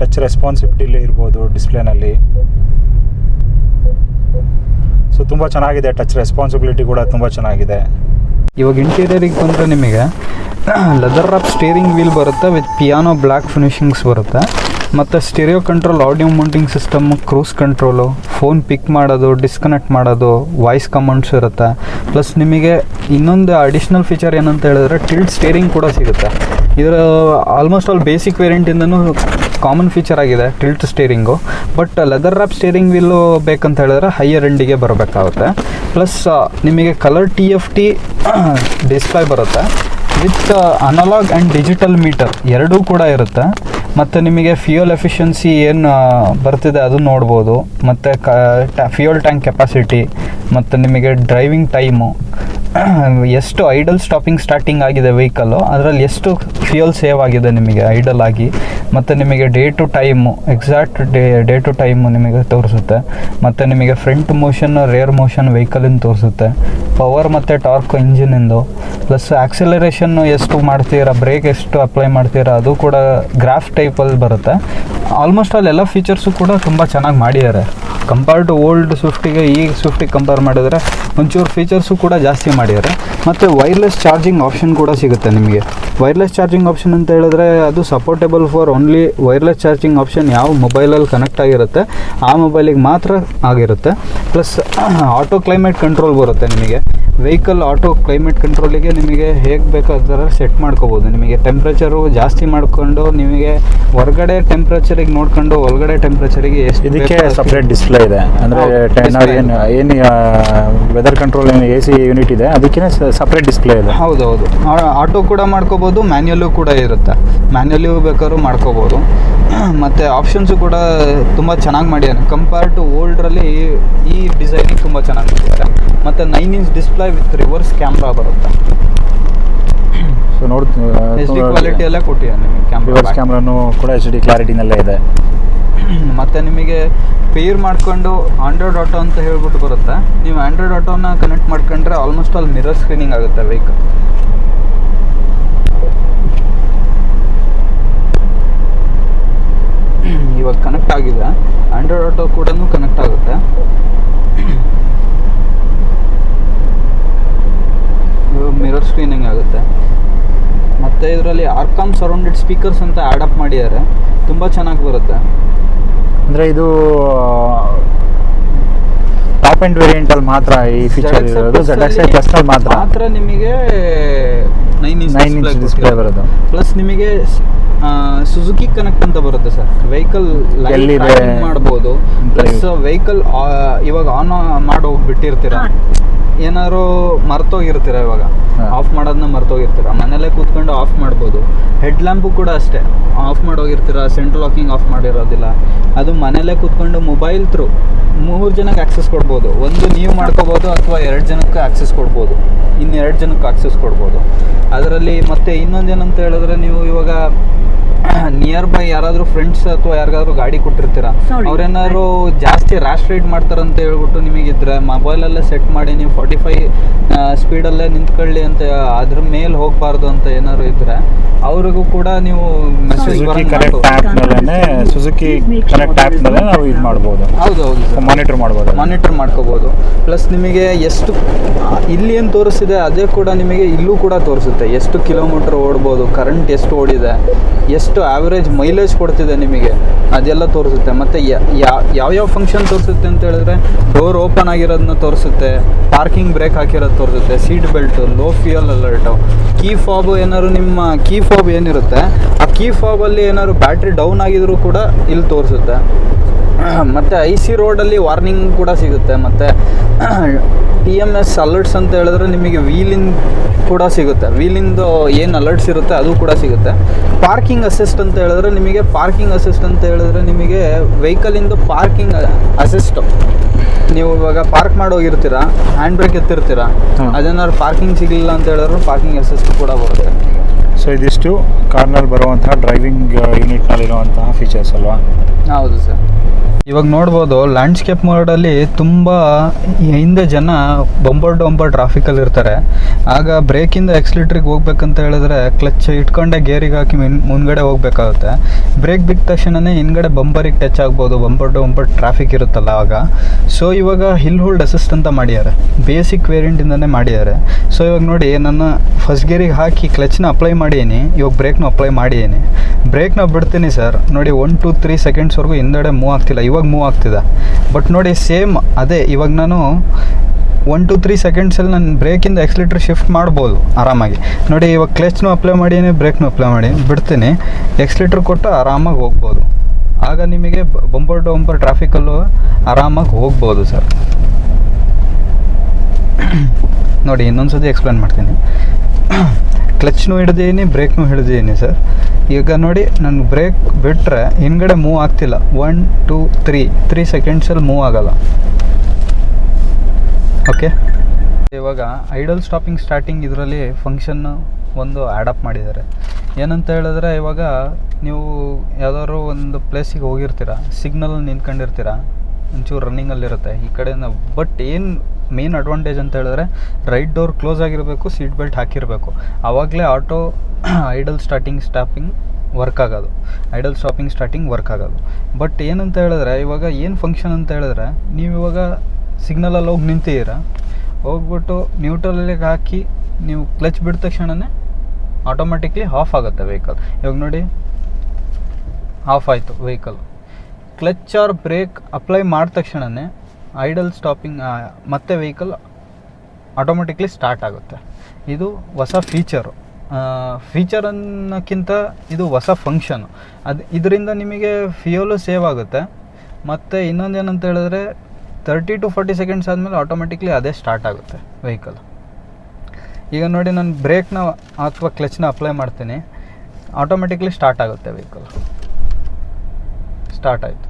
ಟಚ್ ರೆಸ್ಪಾನ್ಸಿಬಿಟಿಲಿ ಇರ್ಬೋದು ಡಿಸ್ಪ್ಲೇನಲ್ಲಿ ಸೊ ತುಂಬ ಚೆನ್ನಾಗಿದೆ, ಟಚ್ ರೆಸ್ಪಾನ್ಸಿಬಿಲಿಟಿ ಕೂಡ ತುಂಬ ಚೆನ್ನಾಗಿದೆ. ಇವಾಗ ಇಂಟೀರಿಯರಿಗೆ ಬಂದರೆ ನಿಮಗೆ ಲೆದರ್ ಆಫ್ ಸ್ಟೇರಿಂಗ್ ವೀಲ್ ಬರುತ್ತೆ ವಿತ್ ಪಿಯಾನೋ ಬ್ಲ್ಯಾಕ್ ಫಿನಿಶಿಂಗ್ಸ್ ಬರುತ್ತೆ. ಮತ್ತು stereo control audio mounting system cruise control phone pick ಮಾಡೋದು ಡಿಸ್ಕನೆಕ್ಟ್ ಮಾಡೋದು ವಾಯ್ಸ್ ಕಮಾಂಡ್ಸ್ ಇರುತ್ತೆ. ಪ್ಲಸ್ ನಿಮಗೆ ಇನ್ನೊಂದು ಅಡಿಷ್ನಲ್ ಫೀಚರ್ ಏನಂತ ಹೇಳಿದ್ರೆ ಟಿಲ್ಟ್ ಸ್ಟೇರಿಂಗ್ ಕೂಡ ಸಿಗುತ್ತೆ. ಇದರ ಆಲ್ಮೋಸ್ಟ್ ಆಲ್ ಬೇಸಿಕ್ ವೇರಿಯಂಟಿಂದನೂ ಕಾಮನ್ ಫೀಚರ್ ಆಗಿದೆ tilt steering but leather wrap steering wheel ಬೇಕಂತ ಹೇಳಿದ್ರೆ ಹೈಯರ್ ಎಂಡಿಗೆ ಬರಬೇಕಾಗುತ್ತೆ. ಪ್ಲಸ್ ನಿಮಗೆ colour T F T display ಬರುತ್ತೆ. With analogue and digital meter ಎರಡೂ ಕೂಡ ಇರುತ್ತೆ. ಮತ್ತು ನಿಮಗೆ ಫ್ಯೂಯಲ್ ಎಫಿಷಿಯನ್ಸಿ ಏನು ಬರ್ತಿದೆ ಅದು ನೋಡ್ಬೋದು. ಮತ್ತು ಕ ಫ್ಯೂಯಲ್ ಟ್ಯಾಂಕ್ ಕೆಪಾಸಿಟಿ ಮತ್ತು ನಿಮಗೆ ಡ್ರೈವಿಂಗ್ ಟೈಮು ಎಷ್ಟು ಐಡಲ್ ಸ್ಟಾಪಿಂಗ್ ಸ್ಟಾರ್ಟಿಂಗ್ ಆಗಿದೆ ವೆಹಿಕಲ್ಲು ಅದರಲ್ಲಿ ಎಷ್ಟು ಫ್ಯೂಯಲ್ ಸೇವ್ ಆಗಿದೆ ನಿಮಗೆ ಐಡಲ್ ಆಗಿ? ಮತ್ತು ನಿಮಗೆ day to time exact day day to time ನಿಮಗೆ ತೋರಿಸುತ್ತೆ. ಮತ್ತು ನಿಮಗೆ ಫ್ರಂಟ್ ಮೋಷನ್ ರೇರ್ ಮೋಷನ್ ವೆಹಿಕಲಿಂದ ತೋರಿಸುತ್ತೆ. ಪವರ್ ಮತ್ತು ಟಾರ್ಕ್ ಇಂಜಿನಿಂದು ಪ್ಲಸ್ ಆಕ್ಸಿಲರೇಷನ್ನು ಎಷ್ಟು ಮಾಡ್ತೀರಾ ಬ್ರೇಕ್ ಎಷ್ಟು ಅಪ್ಲೈ ಮಾಡ್ತೀರಾ, ಅದು ಕೂಡ ಗ್ರಾಫ್ ಟೈಪಲ್ಲಿ ಬರುತ್ತೆ. ಆಲ್ಮೋಸ್ಟ್ ಆಲ್ ಎಲ್ಲ ಫೀಚರ್ಸು ಕೂಡ ತುಂಬ ಚೆನ್ನಾಗಿ ಮಾಡಿದ್ದಾರೆ. ಕಂಪೇರ್ ಟು ಓಲ್ಡ್ ಸ್ವಿಫ್ಟಿಗೆ ಈ ಸ್ವಿಫ್ಟಿಗೆ ಕಂಪೇರ್ ಮಾಡಿದರೆ ಒಂಚೂರು ಫೀಚರ್ಸು ಕೂಡ ಜಾಸ್ತಿ ಮಾಡಿದ್ದಾರೆ. ಮತ್ತು ವೈರ್ಲೆಸ್ ಚಾರ್ಜಿಂಗ್ ಆಪ್ಷನ್ ಕೂಡ ಸಿಗುತ್ತೆ ನಿಮಗೆ. ವೈರ್ಲೆಸ್ ಚಾರ್ಜಿಂಗ್ ಆಪ್ಷನ್ ಅಂತ ಹೇಳಿದ್ರೆ ಅದು supportable for only wireless charging option ಯಾವ ಮೊಬೈಲಲ್ಲಿ ಕನೆಕ್ಟ್ ಆಗಿರುತ್ತೆ, ಆ ಮೊಬೈಲಿಗೆ ಮಾತ್ರ ಆಗಿರುತ್ತೆ. ಪ್ಲಸ್ ಆಟೋ ಕ್ಲೈಮೇಟ್ ಕಂಟ್ರೋಲ್ ಬರುತ್ತೆ ನಿಮಗೆ. ವೆಹಿಕಲ್ ಆಟೋ ಕ್ಲೈಮೇಟ್ ಕಂಟ್ರೋಲಿಗೆ ನಿಮಗೆ ಹೇಗೆ ಬೇಕೋ ಅದರ ಸೆಟ್ ಮಾಡ್ಕೋಬೋದು. ನಿಮಗೆ ಟೆಂಪ್ರೇಚರು ಜಾಸ್ತಿ ಮಾಡಿಕೊಂಡು ನಿಮಗೆ ಹೊರಗಡೆ ಟೆಂಪ್ರೇಚರಿಗೆ ನೋಡ್ಕೊಂಡು ಒಳಗಡೆ ಟೆಂಪ್ರೇಚರಿಗೆ ಎಷ್ಟು ಇದಕ್ಕೆ ಸಪ್ರೇಟ್ ಡಿಸ್ಪ್ಲೇ ಇದೆ. ಅಂದರೆ ಏನು ಏನು ವೆದರ್ ಕಂಟ್ರೋಲ್ ಏನು ಎ ಸಿ ಯೂನಿಟ್ ಇದೆ ಅದಕ್ಕೆ ಸಪ್ರೇಟ್ ಡಿಸ್ಪ್ಲೇ ಇದೆ. ಹೌದು ಹೌದು. ಆಟೋ ಕೂಡ ಮಾಡ್ಕೋಬೋದು ಮ್ಯಾನ್ಯಲ್ಲು ಕೂಡ ಇರುತ್ತೆ. ಮ್ಯಾನ್ಯಲ್ಲು ಬೇಕಾದ್ರೂ ಮಾಡ್ಕೋಬೋದು. ಮತ್ತು ಆಪ್ಷನ್ಸು ಕೂಡ ತುಂಬ ಚೆನ್ನಾಗಿ ಮಾಡಿದ್ದಾನೆ ಕಂಪೇರ್ ಟು ಓಲ್ಡ್ರಲ್ಲಿ ಈ ಡಿಸೈನಿಗೆ ತುಂಬ ಚೆನ್ನಾಗಿ ಮಾಡಿದ್ದಾರೆ. ಮತ್ತು nine inch display with reverse camera ಬರುತ್ತೆ. ಸೊ ನೋಡ್ತೀನಿ ಎಚ್ ಡಿ ಕ್ವಾಲಿಟಿಯಲ್ಲೇ ಕೊಟ್ಟಿದ್ದಾನೆ ನಿಮಗೆ ರಿವರ್ಸ್ ಕ್ಯಾಮ್ರಾ ಕ್ಯಾಮ್ರಾನು ಕೂಡ ಎಚ್ ಡಿ ಕ್ಲಾರಿಟಿನಲ್ಲೇ ಇದೆ. ಮತ್ತು ನಿಮಗೆ ಪೇರ್ ಮಾಡ್ಕೊಂಡು ಆಂಡ್ರಾಯ್ಡ್ ಆಟೋ ಅಂತ ಹೇಳ್ಬಿಟ್ಟು ಬರುತ್ತೆ. ನೀವು ಆಂಡ್ರಾಯ್ಡ್ ಆಟೋನ ಕನೆಕ್ಟ್ ಮಾಡ್ಕೊಂಡ್ರೆ ಆಲ್ಮೋಸ್ಟ್ ಆಲ್ ಮಿರರ್ ಸ್ಕ್ರೀನಿಂಗ್ ಆಗುತ್ತೆ ವೆಹಿಕಲ್ ಇವಾಗ ಕನೆಕ್ಟ್ ಆಗಿದೆ. ಆಂಡ್ರಾಯ್ಡ್ ಆಟೋ ಕೂಡ ಕನೆಕ್ಟ್ ಆಗುತ್ತೆ. ಮಿರರ್ ಸ್ಕ್ರೀನಿಂಗ್ ಆಗುತ್ತೆ. ಮತ್ತು ಇದರಲ್ಲಿ ಆರ್ಕಾಮ್ ಸರೌಂಡೆಡ್ ಸ್ಪೀಕರ್ಸ್ ಅಂತ ಆ್ಯಡ್ ಅಪ್ ಮಾಡಿದ್ದಾರೆ. ತುಂಬ ಚೆನ್ನಾಗಿ ಬರುತ್ತೆ. ಅಂದರೆ ಇದು ಟಾಪ್ ಎಂಡ್ ವೇರಿಯಂಟಲ್ಲಿ ಮಾತ್ರ ಈ ಫೀಚರ್ ಇರೋದು. ಝಡ್ ಎಕ್ಸ್ ಐ ಪ್ಲಸ್ನಲ್ಲಿ ಮಾತ್ರ. ಮಾತ್ರ ನಿಮಗೆ nine inch nine inch display ಬರೋದು. ಪ್ಲಸ್ ನಿಮಗೆ ಸುಜುಕಿ ಕನೆಕ್ಟ್ ಅಂತ ಬರುತ್ತೆ ಸರ್. ವೆಹಿಕಲ್? ಮಾಡ್ಬೋದು. ಪ್ಲಸ್ ವೆಹಿಕಲ್ ಇವಾಗ ಆನ್ ಮಾಡಿ ಹೋಗ್ಬಿಟ್ಟಿರ್ತೀರ. ಏನಾದ್ರು ಮರ್ತೋಗಿರ್ತೀರ ಇವಾಗ. ಆಫ್ ಮಾಡೋದನ್ನ ಮರ್ತೋಗಿರ್ತೀರ. ಮನೆಯಲ್ಲೇ ಕೂತ್ಕೊಂಡು ಆಫ್ ಮಾಡ್ಬೋದು. ಹೆಡ್ ಲ್ಯಾಂಪು ಕೂಡ ಅಷ್ಟೇ. ಆಫ್ ಮಾಡೋಗಿರ್ತೀರ ಸೆಂಟ್ರಲ್ ಲಾಕಿಂಗ್ ಆಫ್ ಮಾಡಿರೋದಿಲ್ಲ. ಅದು ಮನೆಯಲ್ಲೇ ಕೂತ್ಕೊಂಡು ಮೊಬೈಲ್ ಥ್ರೂ ಮೂರು ಜನಕ್ಕೆ ಆಕ್ಸೆಸ್ ಕೊಡ್ಬೋದು. ಒಂದು ನೀವು ಮಾಡ್ಕೋಬೋದು ಅಥವಾ ಎರಡು ಜನಕ್ಕೆ ಆಕ್ಸೆಸ್ ಕೊಡ್ಬೋದು. ಇನ್ನು ಎರಡು ಜನಕ್ಕೆ ಆಕ್ಸೆಸ್ ಕೊಡ್ಬೋದು. ಅದರಲ್ಲಿ ಮತ್ತೆ ಇನ್ನೊಂದು ಏನಂತ ಹೇಳಿದ್ರೆ ನೀವು ಇವಾಗ ನಿಯರ್ ಬೈ ಯಾರಾದರೂ ಫ್ರೆಂಡ್ಸ್ ಅಥವಾ ಯಾರಿಗಾದ್ರೂ ಗಾಡಿ ಕೊಟ್ಟಿರ್ತೀರ. ಅವ್ರೇನಾದ್ರು ಜಾಸ್ತಿ ರ್ಯಾಶ್ ರೈಡ್ ಮಾಡ್ತಾರಂತ ಹೇಳ್ಬಿಟ್ಟು ನಿಮಗಿದ್ರೆ ಮೊಬೈಲಲ್ಲೇ ಸೆಟ್ ಮಾಡಿ ನೀವು ಫಾರ್ಟಿ ಫೈವ್ ಸ್ಪೀಡಲ್ಲೇ ನಿಂತ್ಕೊಳ್ಳಿ. ಅಂತ ಅದ್ರ ಮೇಲೆ ಹೋಗಬಾರ್ದು ಅಂತ ಏನಾದ್ರು ಇದ್ರೆ ಅವ್ರಿಗೂ ಕೂಡ ನೀವು ಮೆಸೇಜ್ ಸುಜುಕಿ ಕನೆಕ್ಟ್ ಆ್ಯಪ್ನಲ್ಲೇ ಸುಜುಕಿ ಕನೆಕ್ಟ್ ಆ್ಯಪ್ನಲ್ಲೇ ನಾವು ಇದು ಮಾಡ್ಬೋದು. ಹೌದು ಹೌದು ಸರ್. ಮಾನಿಟರ್ ಮಾಡ್ಬೋದು ಮಾನಿಟರ್ ಮಾಡ್ಕೋಬೋದು. ಪ್ಲಸ್ ನಿಮಗೆ ಎಷ್ಟು ಇಲ್ಲಿ ಏನು ತೋರಿಸಿದೆ ಅದೇ ಕೂಡ ನಿಮಗೆ ಇಲ್ಲೂ ಕೂಡ ತೋರಿಸುತ್ತೆ. ಎಷ್ಟು ಕಿಲೋಮೀಟರ್ ಓಡ್ಬೋದು ಕರೆಂಟ್ ಎಷ್ಟು ಓಡಿದೆ ಎಷ್ಟು ಆವರೇಜ್ ಮೈಲೇಜ್ ಕೊಡ್ತಿದೆ ನಿಮಗೆ ಅದೆಲ್ಲ ತೋರಿಸುತ್ತೆ. ಮತ್ತು ಯಾವ್ಯಾವ ಫಂಕ್ಷನ್ ತೋರಿಸುತ್ತೆ ಅಂತ ಹೇಳಿದ್ರೆ ಡೋರ್ ಓಪನ್ ಆಗಿರೋದನ್ನ ತೋರಿಸುತ್ತೆ ಪಾರ್ಕಿಂಗ್ ಬ್ರೇಕ್ ಹಾಕಿರೋದು ತೋರಿಸುತ್ತೆ seat belt low fuel alert key fob ಏನಾದ್ರು ನಿಮ್ಮ ಕೀ ಫಾಬ್ ಏನಿರುತ್ತೆ, ಆ ಕೀ ಫಾಬಲ್ಲಿ ಏನಾದ್ರು ಬ್ಯಾಟ್ರಿ ಡೌನ್ ಆಗಿದ್ರು ಕೂಡ ಇಲ್ಲಿ ತೋರಿಸುತ್ತೆ. ಮತ್ತು ಐ ಸಿ ರೋಡಲ್ಲಿ ವಾರ್ನಿಂಗ್ ಕೂಡ ಸಿಗುತ್ತೆ. ಮತ್ತು ಟಿ ಎಂ ಎಸ್ ಅಲರ್ಟ್ಸ್ ಅಂತ ಹೇಳಿದ್ರೆ ನಿಮಗೆ ವೀಲಿಂದ ಕೂಡ ಸಿಗುತ್ತೆ. ವೀಲಿಂದು ಏನು ಅಲರ್ಟ್ಸ್ ಇರುತ್ತೆ ಅದು ಕೂಡ ಸಿಗುತ್ತೆ. ಪಾರ್ಕಿಂಗ್ ಅಸಿಸ್ಟ್ ಅಂತ ಹೇಳಿದ್ರೆ ನಿಮಗೆ ಪಾರ್ಕಿಂಗ್ ಅಸಿಸ್ಟ್ ಅಂತ ಹೇಳಿದ್ರೆ ನಿಮಗೆ ವೆಹಿಕಲಿಂದು ಪಾರ್ಕಿಂಗ್ ಅಸಿಸ್ಟ್ ನೀವು ಇವಾಗ ಪಾರ್ಕ್ ಮಾಡೋಗಿರ್ತೀರಾ ಹ್ಯಾಂಡ್ ಬ್ರೇಕ್ ಎತ್ತಿರ್ತೀರಾ. ಅದೇನಾದ್ರು ಪಾರ್ಕಿಂಗ್ ಸಿಗಲಿಲ್ಲ ಅಂತ ಹೇಳಿದ್ರು ಪಾರ್ಕಿಂಗ್ ಅಸಿಸ್ಟ್ ಕೂಡ ಬರುತ್ತೆ. ಸೊ ಇದಿಷ್ಟು ಕಾರ್ನಲ್ಲಿ ಬರುವಂತಹ ಡ್ರೈವಿಂಗ್ ಯೂನಿಟ್ನಲ್ಲಿರುವಂತಹ ಫೀಚರ್ಸ್ ಅಲ್ವಾ? ಹೌದು ಸರ್. ಇವಾಗ ನೋಡ್ಬೋದು ಲ್ಯಾಂಡ್ಸ್ಕೇಪ್ ಮೋಡಲ್ಲಿ ತುಂಬ ಹಿಂದೆ ಜನ ಬಂಬರ್ ಡೊಂಬರ್ ಟ್ರಾಫಿಕಲ್ಲಿ ಇರ್ತಾರೆ. ಆಗ ಬ್ರೇಕಿಂದ ಎಕ್ಸ್ಲಿಟ್ರಿಗೆ ಹೋಗ್ಬೇಕಂತ ಹೇಳಿದ್ರೆ ಕ್ಲಚ್ ಇಟ್ಕೊಂಡೆ ಗೇರಿಗೆ ಹಾಕಿ ಮಿನ್ ಮುಂದ್ಗಡೆ ಹೋಗ್ಬೇಕಾಗುತ್ತೆ. ಬ್ರೇಕ್ ಬಿದ್ದ ತಕ್ಷಣನೇ ಹಿಂದ್ಗಡೆ ಬಂಬರಿಗೆ ಟಚ್ ಆಗ್ಬೋದು ಬಂಬರ್ ಡೊಂಬರ್ ಟ್ರಾಫಿಕ್ ಇರುತ್ತಲ್ಲ ಆವಾಗ ಸೊ ಇವಾಗ ಹಿಲ್ ಹೋಲ್ಡ್ ಅಸಿಸ್ಟ್ ಅಂತ ಮಾಡಿದ್ದಾರೆ. ಬೇಸಿಕ್ ವೇರಿಯಂಟಿಂದನೇ ಮಾಡಿದ್ದಾರೆ. ಸೊ ಇವಾಗ ನೋಡಿ, ನನ್ನ ಫಸ್ಟ್ ಗೇರಿಗೆ ಹಾಕಿ ಕ್ಲಚ್ನ ಅಪ್ಲೈ ಮಾಡೀನಿ. ಇವಾಗ ಬ್ರೇಕ್ನ ಅಪ್ಲೈ ಮಾಡೀನಿ. ಬ್ರೇಕ್ನ ಬಿಡ್ತೀನಿ ಸರ್ ನೋಡಿ ಒನ್ ಟು ತ್ರೀ ಸೆಕೆಂಡ್ಸ್ವರೆಗೂ ಹಿಂದಡೆ ಮೂವ್ ಆಗ್ತಿಲ್ಲ. ಇವಾಗ ಮೂವ್ ಆಗ್ತಿದೆ. ಬಟ್ ನೋಡಿ ಸೇಮ್ ಅದೇ, ಇವಾಗ ನಾನು ಒನ್ ಟು ತ್ರೀ ಸೆಕೆಂಡ್ಸಲ್ಲಿ ನಾನು ಬ್ರೇಕಿಂದ ಎಕ್ಸ್ಲಿಟ್ರ್ ಶಿಫ್ಟ್ ಮಾಡ್ಬೋದು, ಆರಾಮಾಗಿ. ನೋಡಿ, ಇವಾಗ ಕ್ಲಚ್ನು ಅಪ್ಲೈ ಮಾಡೀನಿ ಬ್ರೇಕ್ನು ಅಪ್ಲೈ ಮಾಡಿ ಬಿಡ್ತೀನಿ. ಎಕ್ಸ್ಲಿಟ್ರ್ ಕೊಟ್ಟು ಆರಾಮಾಗಿ ಹೋಗ್ಬೋದು. ಆಗ ನಿಮಗೆ ಬಂಪರ್ ಟು ಬಂಪರ್ ಟ್ರಾಫಿಕಲ್ಲೂ ಆರಾಮಾಗಿ ಹೋಗ್ಬೋದು ಸರ್ ನೋಡಿ ಇನ್ನೊಂದು ಸತಿ ಎಕ್ಸ್ಪ್ಲೇನ್ ಮಾಡ್ತೀನಿ. ಕ್ಲಚ್ನು ಹಿಡಿದೇನೆ ಬ್ರೇಕ್ನೂ ಹಿಡಿದೇನೆ ಸರ್. ಈಗ ನೋಡಿ, ನಾನು ಬ್ರೇಕ್ ಬಿಟ್ಟರೆ ಹಿಂದ್ಗಡೆ ಮೂವ್ ಆಗ್ತಿಲ್ಲ. ಒನ್ ಟೂ ತ್ರೀ ತ್ರೀ ಸೆಕೆಂಡ್ಸಲ್ಲಿ ಮೂವ್ ಆಗಲ್ಲ. ಓಕೆ ಇವಾಗ ಐಡಲ್ ಸ್ಟಾಪಿಂಗ್ ಸ್ಟಾರ್ಟಿಂಗ್ ಇದರಲ್ಲಿ ಫಂಕ್ಷನ್ ಒಂದು ಆ್ಯಡಪ್ ಮಾಡಿದ್ದಾರೆ. ಏನಂತ ಹೇಳಿದ್ರೆ, ಇವಾಗ ನೀವು ಯಾವ್ದಾದ್ರು ಒಂದು ಪ್ಲೇಸಿಗೆ ಹೋಗಿರ್ತೀರ ಸಿಗ್ನಲ್ ನಿಂತ್ಕೊಂಡಿರ್ತೀರ, ಒಂಚೂರು ರನ್ನಿಂಗಲ್ಲಿರುತ್ತೆ ಈ ಕಡೆಯಿಂದ. ಬಟ್ ಏನು ಮೇನ್ ಅಡ್ವಾಂಟೇಜ್ ಅಂತ ಹೇಳಿದ್ರೆ ರೈಟ್ ಡೋರ್ ಕ್ಲೋಸ್ ಆಗಿರಬೇಕು ಸೀಟ್ ಬೆಲ್ಟ್ ಹಾಕಿರಬೇಕು. ಆವಾಗಲೇ auto idle starting stopping work ಆಗೋದು. ಐಡಲ್ ಸ್ಟಾಪಿಂಗ್ ಸ್ಟಾರ್ಟಿಂಗ್ ವರ್ಕ್ ಆಗೋದು. ಬಟ್ ಏನಂತ ಹೇಳಿದ್ರೆ, ಇವಾಗ ಏನು ಫಂಕ್ಷನ್ ಅಂತ ಹೇಳಿದ್ರೆ, ನೀವು ಇವಾಗ ಸಿಗ್ನಲಲ್ಲಿ ಹೋಗಿ ನಿಂತಿದ್ದೀರಾ, ಹೋಗ್ಬಿಟ್ಟು ನ್ಯೂಟ್ರಲಿಗೆ ಹಾಕಿ ನೀವು ಕ್ಲಚ್ ಬಿಟ್ಟ ತಕ್ಷಣವೇ ಆಟೋಮೆಟಿಕ್ಲಿ ಆಫ್ ಆಗುತ್ತೆ ವೆಹಿಕಲ್ ಇವಾಗ ನೋಡಿ ಆಫ್ ಆಯಿತು vehicle clutch or brake apply ಮಾಡಿದ ತಕ್ಷಣವೇ ಐಡಲ್ ಸ್ಟಾಪಿಂಗ್ ಮತ್ತೆ ವೆಹಿಕಲ್ ಆಟೋಮೆಟಿಕ್ಲಿ ಸ್ಟಾರ್ಟ್ ಆಗುತ್ತೆ. ಇದು ಹೊಸ ಫೀಚರು ಫೀಚರ್ ಅನ್ನೋಕ್ಕಿಂತ ಇದು ಹೊಸ ಫಂಕ್ಷನು ಅದು, ಇದರಿಂದ ನಿಮಗೆ ಫ್ಯೂಯಲು ಸೇವ್ ಆಗುತ್ತೆ. ಮತ್ತು ಇನ್ನೊಂದು ಏನಂತ ಹೇಳಿದ್ರೆ ತರ್ಟಿ ಟು ಫಾರ್ಟಿ ಸೆಕೆಂಡ್ಸ್ ಆದಮೇಲೆ ಆಟೋಮೆಟಿಕ್ಲಿ ಅದೇ ಸ್ಟಾರ್ಟ್ ಆಗುತ್ತೆ ವೆಹಿಕಲ್ ಈಗ ನೋಡಿ, ನಾನು ಬ್ರೇಕ್ನ ಅಥವಾ ಕ್ಲಚ್ನ ಅಪ್ಲೈ ಮಾಡ್ತೀನಿ. ಆಟೋಮೆಟಿಕ್ಲಿ ಸ್ಟಾರ್ಟ್ ಆಗುತ್ತೆ ವೆಹಿಕಲ್ ಸ್ಟಾರ್ಟ್ ಆಯಿತು.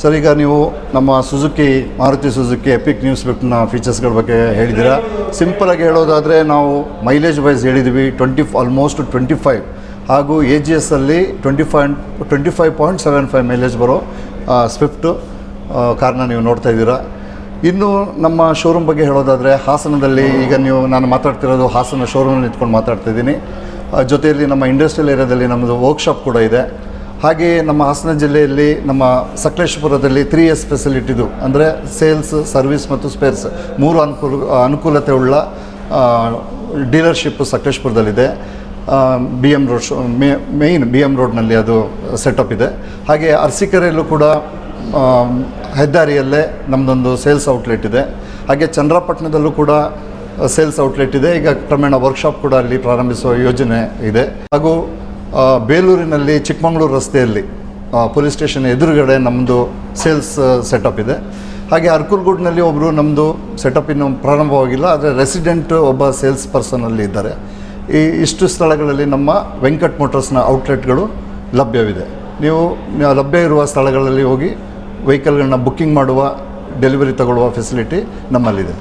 ಸರ್ ಈಗ ನೀವು ನಮ್ಮ Suzuki Maruti Suzuki epic news ಸ್ವಿಫ್ಟ್ನ ಫೀಚರ್ಸ್ಗಳ ಬಗ್ಗೆ ಹೇಳಿದ್ದೀರಾ? ಸಿಂಪಲಾಗಿ ಹೇಳೋದಾದರೆ ನಾವು ಮೈಲೇಜ್ ವೈಸ್ ಹೇಳಿದ್ದೀವಿ ಟ್ವೆಂಟಿ ಆಲ್ಮೋಸ್ಟ್ ಟ್ವೆಂಟಿ ಫೈವ್ ಹಾಗೂ A G ಎಸ್ಸಲ್ಲಿ twenty five twenty five point seven five mileage ಬರೋ ಸ್ವಿಫ್ಟು ಕಾರನ್ನ ನೀವು ನೋಡ್ತಾ ಇದ್ದೀರಾ. ಇನ್ನು ನಮ್ಮ ಶೋರೂಮ್ ಬಗ್ಗೆ ಹೇಳೋದಾದರೆ ಹಾಸನದಲ್ಲಿ ಈಗ ನೀವು, ನಾನು ಮಾತಾಡ್ತಿರೋದು ಹಾಸನ ಶೋರೂಮಲ್ಲಿ ನಿಂತ್ಕೊಂಡು ಮಾತಾಡ್ತಿದ್ದೀನಿ. ಜೊತೆಯಲ್ಲಿ ನಮ್ಮ ಇಂಡಸ್ಟ್ರಿಯಲ್ ಏರಿಯಾದಲ್ಲಿ ನಮ್ಮದು ವರ್ಕ್ಶಾಪ್ ಕೂಡ ಇದೆ. ಹಾಗೆ ನಮ್ಮ ಹಾಸನ ಜಿಲ್ಲೆಯಲ್ಲಿ ನಮ್ಮ ಸಕಲೇಶಪುರದಲ್ಲಿ ತ್ರೀ ಎಸ್ ಫೆಸಿಲಿಟಿದು ಅಂದರೆ ಸೇಲ್ಸ್ ಸರ್ವಿಸ್ ಮತ್ತು ಸ್ಪೇರ್ಸ್ ಮೂರು ಅನುಕೂಲ, ಅನುಕೂಲತೆ ಉಳ್ಳ ಡೀಲರ್ಶಿಪ್ ಸಕಲೇಶಪುರದಲ್ಲಿದೆ. ಬಿ ಎಂ ರೋಡ್ ಶೋ, ಮೇ ಮೇಯ್ನ್ ಬಿ ಎಂ ರೋಡ್ನಲ್ಲಿ ಅದು ಸೆಟಪ್ ಇದೆ. ಹಾಗೆ ಅರಸೀಕೆರೆಯಲ್ಲೂ ಕೂಡ ಹೆದ್ದಾರಿಯಲ್ಲೇ ನಮ್ಮದೊಂದು ಸೇಲ್ಸ್ ಔಟ್ಲೆಟ್ ಇದೆ. ಹಾಗೆ ಚಂದ್ರಪಟ್ಟಣದಲ್ಲೂ ಕೂಡ ಸೇಲ್ಸ್ ಔಟ್ಲೆಟ್ ಇದೆ. ಈಗ ಕ್ರಮೇಣ ವರ್ಕ್ಶಾಪ್ ಕೂಡ ಅಲ್ಲಿ ಪ್ರಾರಂಭಿಸುವ ಯೋಜನೆ ಇದೆ. ಹಾಗೂ ಬೇಲೂರಿನಲ್ಲಿ ಚಿಕ್ಕಮಗಳೂರು ರಸ್ತೆಯಲ್ಲಿ ಪೊಲೀಸ್ ಸ್ಟೇಷನ್ ಎದುರುಗಡೆ ನಮ್ಮದು ಸೇಲ್ಸ್ ಸೆಟಪ್ ಇದೆ. ಹಾಗೆ ಅರ್ಕುಲ್ಗೂಡ್ನಲ್ಲಿ ಒಬ್ಬರು ನಮ್ಮದು ಸೆಟಪ್ ಇನ್ನು ಪ್ರಾರಂಭವಾಗಿಲ್ಲ, ಆದರೆ ರೆಸಿಡೆಂಟ್ ಒಬ್ಬ ಸೇಲ್ಸ್ ಪರ್ಸನಲ್ಲಿ ಇದ್ದಾರೆ. ಈ, ಇಷ್ಟು ಸ್ಥಳಗಳಲ್ಲಿ ನಮ್ಮ ವೆಂಕಟ್ ಮೋಟರ್ಸ್ನ ಔಟ್ಲೆಟ್ಗಳು ಲಭ್ಯವಿದೆ. ನೀವು ಲಭ್ಯ ಇರುವ ಸ್ಥಳಗಳಲ್ಲಿ ಹೋಗಿ ವೆಹಿಕಲ್ಗಳನ್ನ ಬುಕ್ಕಿಂಗ್ ಮಾಡುವ ಡೆಲಿವರಿ ತಗೊಳ್ಳುವ ಫೆಸಿಲಿಟಿ ನಮ್ಮಲ್ಲಿದೆ.